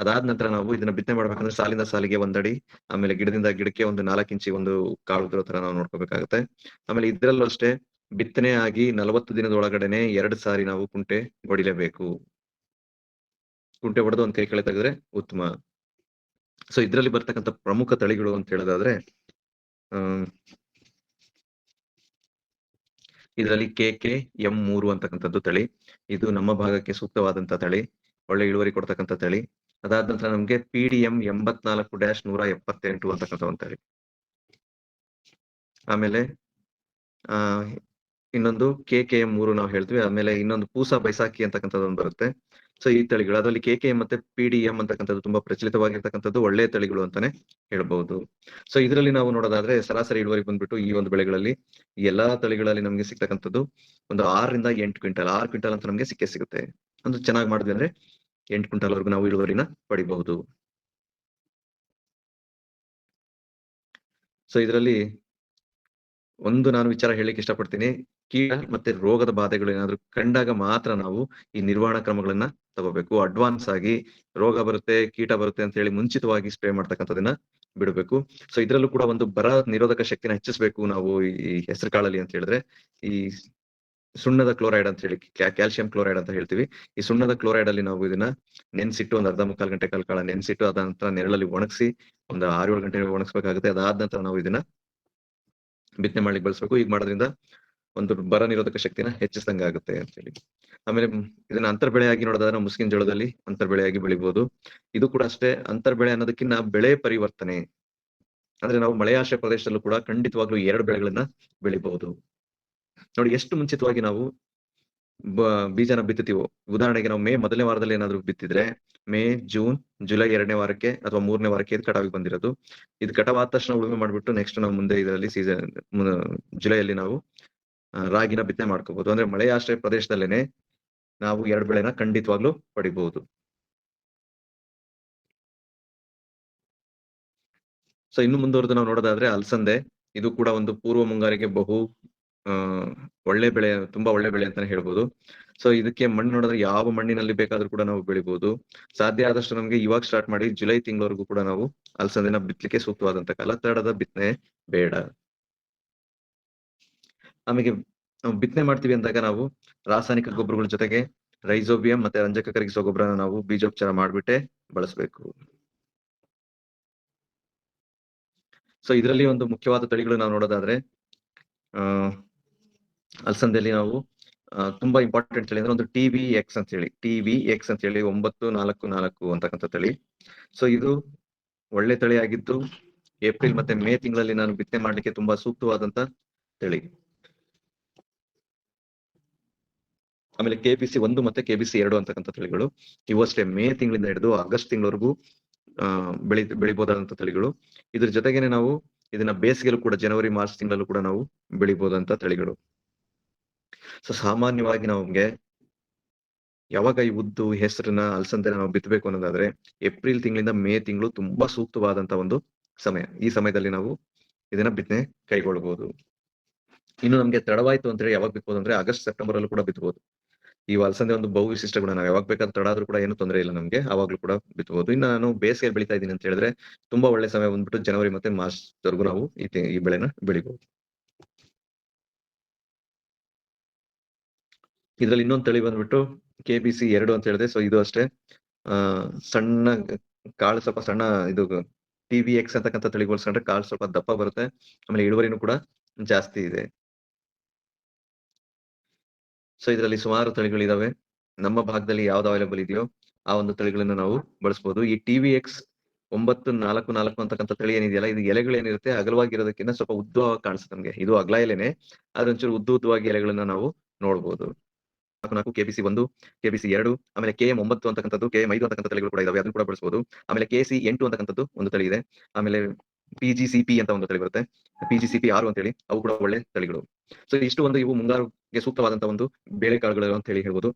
Speaker 2: ಅದಾದ ನಂತರ ನಾವು ಇದನ್ನ ಬಿತ್ತನೆ ಮಾಡ್ಬೇಕಂದ್ರೆ ಸಾಲಿಂದ ಸಾಲಿಗೆ ಒಂದಡಿ, ಆಮೇಲೆ ಗಿಡದಿಂದ ಗಿಡಕ್ಕೆ ಒಂದು ನಾಲ್ಕು ಇಂಚಿ ಒಂದು ಕಾಳು ತರ ನಾವು ನೋಡ್ಕೋಬೇಕಾಗುತ್ತೆ. ಆಮೇಲೆ ಇದ್ರಲ್ಲೂ ಅಷ್ಟೇ ಬಿತ್ತನೆ ಆಗಿ ನಲವತ್ತು ದಿನದ ಒಳಗಡೆನೆ ಎರಡು ಸಾರಿ ನಾವು ಕುಂಟೆ ಹೊಡಿಲೇಬೇಕು ಕುಂಟೆ ಹೊಡೆದು ಅಂತ ಕೈ ಕಳೆ ತೆಗೆದ್ರೆ ಉತ್ತಮ. ಸೊ ಇದ್ರಲ್ಲಿ ಬರ್ತಕ್ಕಂಥ ಪ್ರಮುಖ ತಳಿಗಳು ಅಂತ ಹೇಳೋದಾದ್ರೆ ಅಹ್ ಇದರಲ್ಲಿ ಕೆ ಕೆ ಎಂ ಮೂರು ಅಂತಕ್ಕಂಥದ್ದು ತಳಿ. ಇದು ನಮ್ಮ ಭಾಗಕ್ಕೆ ಸೂಕ್ತವಾದಂತ ತಳಿ, ಒಳ್ಳೆ ಇಳುವರಿ ಕೊಡ್ತಕ್ಕಂತ ತಳಿ. ಅದಾದ ನಂತರ ನಮ್ಗೆ ಪಿ ಡಿ ಎಂ ಎಂಬತ್ನಾಲ್ಕು ಡ್ಯಾಶ್ ನೂರ ಎಪ್ಪತ್ತೆಂಟು ಅಂತಕ್ಕಂಥ ಒಂದು ತಳಿ. ಆಮೇಲೆ, ಆ ಇನ್ನೊಂದು ಕೆ ಕೆ ಎಂ ಮೂರು ನಾವು ಹೇಳ್ತೀವಿ ಆಮೇಲೆ ಇನ್ನೊಂದು ಪೂಸಾ ಬೈಸಾಕಿ ಅಂತಕ್ಕಂಥದ್ದು ಬರುತ್ತೆ. ಸೊ ಈ ತಳಿಗಳು, ಅದರಲ್ಲಿ ಕೆ ಕೆ ಎಂ ಮತ್ತೆ ಪಿ ಡಿ ಎಂ ಅಂತಕ್ಕಂಥದ್ದು ತುಂಬಾ ಪ್ರಚಲಿತವಾಗಿರ್ತಕ್ಕಂಥದ್ದು ಒಳ್ಳೆಯ ತಳಿಗಳು ಅಂತಾನೆ ಹೇಳ್ಬಹುದು. ಸೊ ಇದರಲ್ಲಿ ನಾವು ನೋಡೋದಾದ್ರೆ ಸರಾಸರಿ ಇಳುವರಿ ಬಂದ್ಬಿಟ್ಟು ಈ ಒಂದು ಬೆಳೆಗಳಲ್ಲಿ ಈ ಎಲ್ಲಾ ತಳಿಗಳಲ್ಲಿ ನಮಗೆ ಸಿಗ್ತಕ್ಕಂಥದ್ದು ಒಂದು ಆರರಿಂದ ಎಂಟು ಕ್ವಿಂಟಲ್, ಆರು ಕ್ವಿಂಟಲ್ ಅಂತ ನಮಗೆ ಸಿಕ್ಕೇ ಸಿಗುತ್ತೆ. ಒಂದು ಚೆನ್ನಾಗಿ ಮಾಡಿದ್ವಿ ಅಂದ್ರೆ ಎಂಟು ಕ್ವಿಂಟಲ್ ವರೆಗೂ ನಾವು ಇಳುವರಿನ ಪಡಿಬಹುದು. ಸೊ ಇದರಲ್ಲಿ ಒಂದು ನಾನು ವಿಚಾರ ಹೇಳಿಕ್ಕೆ ಇಷ್ಟಪಡ್ತೀನಿ. ಕೀಟ ಮತ್ತೆ ರೋಗದ ಬಾಧೆಗಳು ಏನಾದ್ರು ಕಂಡಾಗ ಮಾತ್ರ ನಾವು ಈ ನಿರ್ವಹಣಾ ಕ್ರಮಗಳನ್ನ ತಗೋಬೇಕು. ಅಡ್ವಾನ್ಸ್ ಆಗಿ ರೋಗ ಬರುತ್ತೆ, ಕೀಟ ಬರುತ್ತೆ ಅಂತ ಹೇಳಿ ಮುಂಚಿತವಾಗಿ ಸ್ಪ್ರೇ ಮಾಡ್ತಕ್ಕಂಥದನ್ನ ಬಿಡಬೇಕು. ಸೊ ಇದ್ರಲ್ಲೂ ಕೂಡ ಒಂದು ಬರ ನಿರೋಧಕ ಶಕ್ತಿನ ಹೆಚ್ಚಿಸಬೇಕು ನಾವು ಈ ಹೆಸರು ಕಾಳಲ್ಲಿ ಅಂತ ಹೇಳಿದ್ರೆ. ಈ ಸುಣ್ಣದ ಕ್ಲೋರೈಡ್ ಅಂತ ಹೇಳಿ ಕ್ಯಾಲ್ಸಿಯಂ ಕ್ಲೋರೈಡ್ ಅಂತ ಹೇಳ್ತೀವಿ. ಈ ಸುಣ್ಣದ ಕ್ಲೋರೈಡ್ ಅಲ್ಲಿ ನಾವು ಇದನ್ನ ನೆನ್ಸಿಟ್ಟು ಒಂದು ಅರ್ಧ ಮುಕ್ಕಾಲು ಗಂಟೆ ಕಾಲ ನೆನ್ಸಿಟ್ಟು ಅದ ನಂತರ ನೆರಳಲ್ಲಿ ಒಣಗಿಸಿ ಒಂದು ಆರು ಏಳು ಗಂಟೆ ಒಣಗಿಸ್ಬೇಕಾಗುತ್ತೆ. ಅದಾದ ನಂತರ ನಾವು ಇದನ್ನ ಬಿತ್ತನೆ ಮಾಡ್ಲಿಕ್ಕೆ ಬಳಸಬೇಕು. ಈಗ ಮಾಡೋದ್ರಿಂದ ಒಂದು ಬರ ನಿರೋಧಕ ಶಕ್ತಿನ ಹೆಚ್ಚಿಸಿದಂಗ ಆಗುತ್ತೆ ಅಂತ ಹೇಳಿ ಆಮೇಲೆ ಇದನ್ನ ಅಂತರ್ ಬೆಳೆಯಾಗಿ ನೋಡೋದಾದ್ರೆ ಮುಸ್ಕಿನ್ ಜೋಳದಲ್ಲಿ ಅಂತರ್ ಬೆಳೆಯಾಗಿ ಬೆಳಿಬಹುದು ಇದು ಕೂಡ ಅಷ್ಟೇ ಅಂತರ್ ಬೆಳೆ ಅನ್ನೋದಕ್ಕಿಂತ ಬೆಳೆ ಪರಿವರ್ತನೆ. ಅಂದ್ರೆ ನಾವು ಮಳೆಯಾಶ್ರಯ ಪ್ರದೇಶದಲ್ಲೂ ಕೂಡ ಖಂಡಿತವಾಗ್ಲೂ ಎರಡು ಬೆಳೆಗಳನ್ನ ಬೆಳಿಬಹುದು ನೋಡಿ, ಎಷ್ಟು ಮುಂಚಿತವಾಗಿ ನಾವು ಬೀಜನ ಬಿತ್ತುತ್ತೀವೋ, ಉದಾಹರಣೆಗೆ ನಾವು ಮೇ ಮೊದಲನೇ ವಾರದಲ್ಲಿ ಏನಾದ್ರು ಬಿತ್ತಿದ್ರೆ, ಮೇ, ಜೂನ್, ಜುಲೈ ಎರಡನೇ ವಾರಕ್ಕೆ ಅಥವಾ ಮೂರನೇ ವಾರಕ್ಕೆ ಇದು ಕಟಾವಿಗೆ ಬಂದಿರೋದು. ಇದು ಕಟಾವ್ ಆದ ತಕ್ಷಣ ಉಳುಮೆ ಮಾಡ್ಬಿಟ್ಟು ನೆಕ್ಸ್ಟ್ ನಾವು ಮುಂದೆ ಇದರಲ್ಲಿ ಸೀಸನ್ ಜುಲೈಯಲ್ಲಿ ನಾವು ರಾಗಿನ ಬಿತ್ತನೆ ಮಾಡ್ಕೋಬಹುದು. ಅಂದ್ರೆ ಮಳೆಯಾಶ್ರಯ ಪ್ರದೇಶದಲ್ಲೇನೆ ನಾವು ಎರಡು ಬೆಳೆನ ಖಂಡಿತವಾಗ್ಲೂ ಪಡಿಬಹುದು. ಸೊ ಇನ್ನು ಮುಂದುವರೆದು ನಾವು ನೋಡೋದಾದ್ರೆ ಅಲಸಂದೆ. ಇದು ಕೂಡ ಒಂದು ಪೂರ್ವ ಮುಂಗಾರಿಗೆ ಬಹು ಒಳ್ಳೆ ಬೆಳೆ, ತುಂಬಾ ಒಳ್ಳೆ ಬೆಳೆ ಅಂತಾನೆ ಹೇಳ್ಬೋದು. ಸೊ ಇದಕ್ಕೆ ಮಣ್ಣು ನೋಡಿದ್ರೆ ಯಾವ ಮಣ್ಣಿನಲ್ಲಿ ಬೇಕಾದ್ರೂ ಕೂಡ ನಾವು ಬೆಳಿಬಹುದು ಸಾಧ್ಯ ಆದಷ್ಟು ನಮ್ಗೆ ಇವಾಗ ಸ್ಟಾರ್ಟ್ ಮಾಡಿ ಜುಲೈ ತಿಂಗಳವರೆಗೂ ಕೂಡ ನಾವು ಅಲಸಂದೆನ ಬಿತ್ತಲಿಕ್ಕೆ ಸೂಕ್ತವಾದಂತ ಕಾಲ. ತಡದ ಬಿತ್ತನೆ ಬೇಡ. ನಾವು ಬಿತ್ತನೆ ಮಾಡ್ತೀವಿ ಅಂದಾಗ ನಾವು ರಾಸಾಯನಿಕ ಗೊಬ್ಬರಗಳ ಜೊತೆಗೆ ರೈಸೋಬಿಯಂ ಮತ್ತೆ ರಂಜಕ ಕರಗಿಸುವ ಗೊಬ್ಬರನ ನಾವು ಬೀಜೋಪಚಾರ ಮಾಡ್ಬಿಟ್ಟೆ ಬಳಸಬೇಕು. ಸೊ ಇದರಲ್ಲಿ ಒಂದು ಮುಖ್ಯವಾದ ತಳಿಗಳು ನಾವು ನೋಡೋದಾದ್ರೆ, ಆ, ಅಲ್ಸಂದೆಯಲ್ಲಿ ನಾವು ತುಂಬಾ ಇಂಪಾರ್ಟೆಂಟ್ ತಳಿ ಅಂದ್ರೆ ಒಂದು ಟಿ ವಿ ಎಕ್ಸ್ ಅಂತ ಹೇಳಿ ಟಿ ವಿ ಎಕ್ಸ್ ಅಂತ ಹೇಳಿ ಒಂಬತ್ತು ನಾಲ್ಕು ನಾಲ್ಕು ಅಂತಕ್ಕಂಥ ತಳಿ. ಸೊ ಇದು ಒಳ್ಳೆ ತಳಿ ಆಗಿದ್ದು ಏಪ್ರಿಲ್ ಮತ್ತೆ ಮೇ ತಿಂಗಳಲ್ಲಿ ನಾನು ಬಿತ್ತನೆ ಮಾಡ್ಲಿಕ್ಕೆ ತುಂಬಾ ಸೂಕ್ತವಾದಂತ ತಳಿ. ಆಮೇಲೆ ಕೆಬಿಸಿ ಒಂದು ಮತ್ತೆ ಕೆಬಿಸಿ ಎರಡು ಅಂತಕ್ಕಂಥ ತಳಿಗಳು. ಇವು ಮೇ ತಿಂಗಳಿಂದ ಹಿಡಿದು ಆಗಸ್ಟ್ ತಿಂಗಳವರೆಗೂ ಬೆಳಿ ಬೆಳಿಬಹುದಾದಂತ ತಳಿಗಳು. ಇದ್ರ ಜೊತೆಗೆನೆ ನಾವು ಇದನ್ನ ಬೇಸಿಗೆಲ್ಲೂ ಕೂಡ ಜನವರಿ, ಮಾರ್ಚ್ ತಿಂಗಳಲ್ಲೂ ಕೂಡ ನಾವು ಬೆಳಿಬಹುದಂತ ತಳಿಗಳು. ಸೊ ಸಾಮಾನ್ಯವಾಗಿ ನಮ್ಗೆ ಯಾವಾಗ ಈ ಉದ್ದು, ಹೆಸರನ್ನ ಅಲಸಂದೆನ ನಾವು ಬಿತ್ತಬೇಕು ಅನ್ನೋದಾದ್ರೆ ಏಪ್ರಿಲ್ ತಿಂಗಳಿಂದ ಮೇ ತಿಂಗಳು ತುಂಬಾ ಸೂಕ್ತವಾದಂತ ಒಂದು ಸಮಯ. ಈ ಸಮಯದಲ್ಲಿ ನಾವು ಇದನ್ನ ಬಿತ್ತನೆ ಕೈಗೊಳ್ಳಬಹುದು ಇನ್ನು ನಮ್ಗೆ ತಡವಾಯ್ತು ಅಂತ ಹೇಳಿ ಯಾವಾಗ ಬಿತ್ಬೋದು ಅಂದ್ರೆ ಆಗಸ್ಟ್ ಸೆಪ್ಟೆಂಬರ್ ಅಲ್ಲೂ ಕೂಡ ಬಿತ್ತಬಹುದು ಈ ಅಲಸಂದೆ ಒಂದು ಬಹು ವಿಶಿಷ್ಟ ಗುಣ. ನಾವು ಯಾವಾಗ ಬೇಕಾದ್ರೂ ತಡಾದ್ರೂ ಕೂಡ ಏನು ತೊಂದರೆ ಇಲ್ಲ ನಮ್ಗೆ. ಅವಾಗ್ಲೂ ಕೂಡ ಬಿತ್ತಬಹುದು ಇನ್ನು ನಾನು ಬೇಸಿಗೆ ಬೆಳಿತಾ ಇದ್ದೀನಿ ಅಂತ ಹೇಳಿದ್ರೆ ತುಂಬಾ ಒಳ್ಳೆ ಸಮಯ ಬಂದ್ಬಿಟ್ಟು ಜನವರಿ ಮತ್ತೆ ಮಾರ್ಚ್ ವರೆಗೂ ನಾವು ಈ ಬೆಳೆನ ಬೆಳಿಬಹುದು ಇದ್ರಲ್ಲಿ ಇನ್ನೊಂದು ತಳಿ ಬಂದ್ಬಿಟ್ಟು ಕೆ ಬಿ ಸಿ ಎರಡು ಅಂತ ಹೇಳಿದೆ. ಸೊ ಇದು ಅಷ್ಟೇ. ಆ, ಸಣ್ಣ ಕಾಳು ಸ್ವಲ್ಪ ಸಣ್ಣ ಇದು ಟಿ ವಿ ಎಕ್ಸ್ ಅಂತಕ್ಕಂಥ ತಳಿ ಹೋಲಿಸ್ಕೊಂಡ್ರೆ ಕಾಳು ಸ್ವಲ್ಪ ದಪ್ಪ ಬರುತ್ತೆ. ಆಮೇಲೆ ಇಳುವರಿನೂ ಕೂಡ ಜಾಸ್ತಿ ಇದೆ. ಸೊ ಇದರಲ್ಲಿ ಸುಮಾರು ತಳಿಗಳಿದಾವೆ. ನಮ್ಮ ಭಾಗದಲ್ಲಿ ಯಾವ್ದು ಅವೈಲೇಬಲ್ ಇದೆಯೋ ಆ ಒಂದು ತಳಿಗಳನ್ನ ನಾವು ಬಳಸಬಹುದು ಈ ಟಿ ವಿ ಎಕ್ಸ್ ಒಂಬತ್ತು, ನಾಲ್ಕು ನಾಲ್ಕು ಅಂತಕ್ಕಂಥ ತಳಿ ಏನಿದೆಯಲ್ಲ, ಇದು ಎಲೆಗಳೇನಿರುತ್ತೆ ಅಗಲವಾಗಿರೋದಕ್ಕಿಂತ ಸ್ವಲ್ಪ ಉದ್ದವಾಗಿ ಕಾಣಿಸುತ್ತೆ ನಮಗೆ. ಇದು ಅಗಲ ಎಲೆನೆ, ಆದ್ರೆ ಒಂಚೂರು ಉದ್ದ ಉದ್ದವಾಗಿ ಎಲೆಗಳನ್ನ ನಾವು ನೋಡಬಹುದು ನಾಲ್ಕು ನಾಲ್ಕು ಕೆಬಿಸಿ ಒಂದು ಕೆಬಿಸಿ ಎರಡು, ಆಮೇಲೆ ಕೆ ಎಂ ಒಂಬತ್ತು ಅಂತಕ್ಕಂಥದ್ದು ಕೆ ಎಂ ಐದು ಅಂತಕ್ಕಂಥ ತಳಿಗಳು ಕೂಡ ಇದಾವೆ. ಅದನ್ನು ಕೂಡ ಬಳಸಬಹುದು ಆಮೇಲೆ ಕೆ ಸಿ ಎಂಟು ಅಂತಕ್ಕಂಥದ್ದು ಒಂದು ತಳಿ ಇದೆ. ಆಮೇಲೆ ಪಿ ಜಿ ಸಿ ಪಿ ಅಂತ ಒಂದು ತಳಿ ಬರುತ್ತೆ. ಪಿ ಜಿ ಸಿ ಪಿ ಆರು ಅಂತೇಳಿ, ಅವು ಕೂಡ ಒಳ್ಳೆ ತಳಿಗಳು. ಸೊ ಇಷ್ಟು ಒಂದು ಇವು ಮುಂಗಾರುಗೆ ಸೂಕ್ತವಾದಂತಹ ಒಂದು ಬೇಳೆಕಾಳುಗಳು ಅಂತ ಹೇಳಿ ಹೇಳ್ಬೋದು.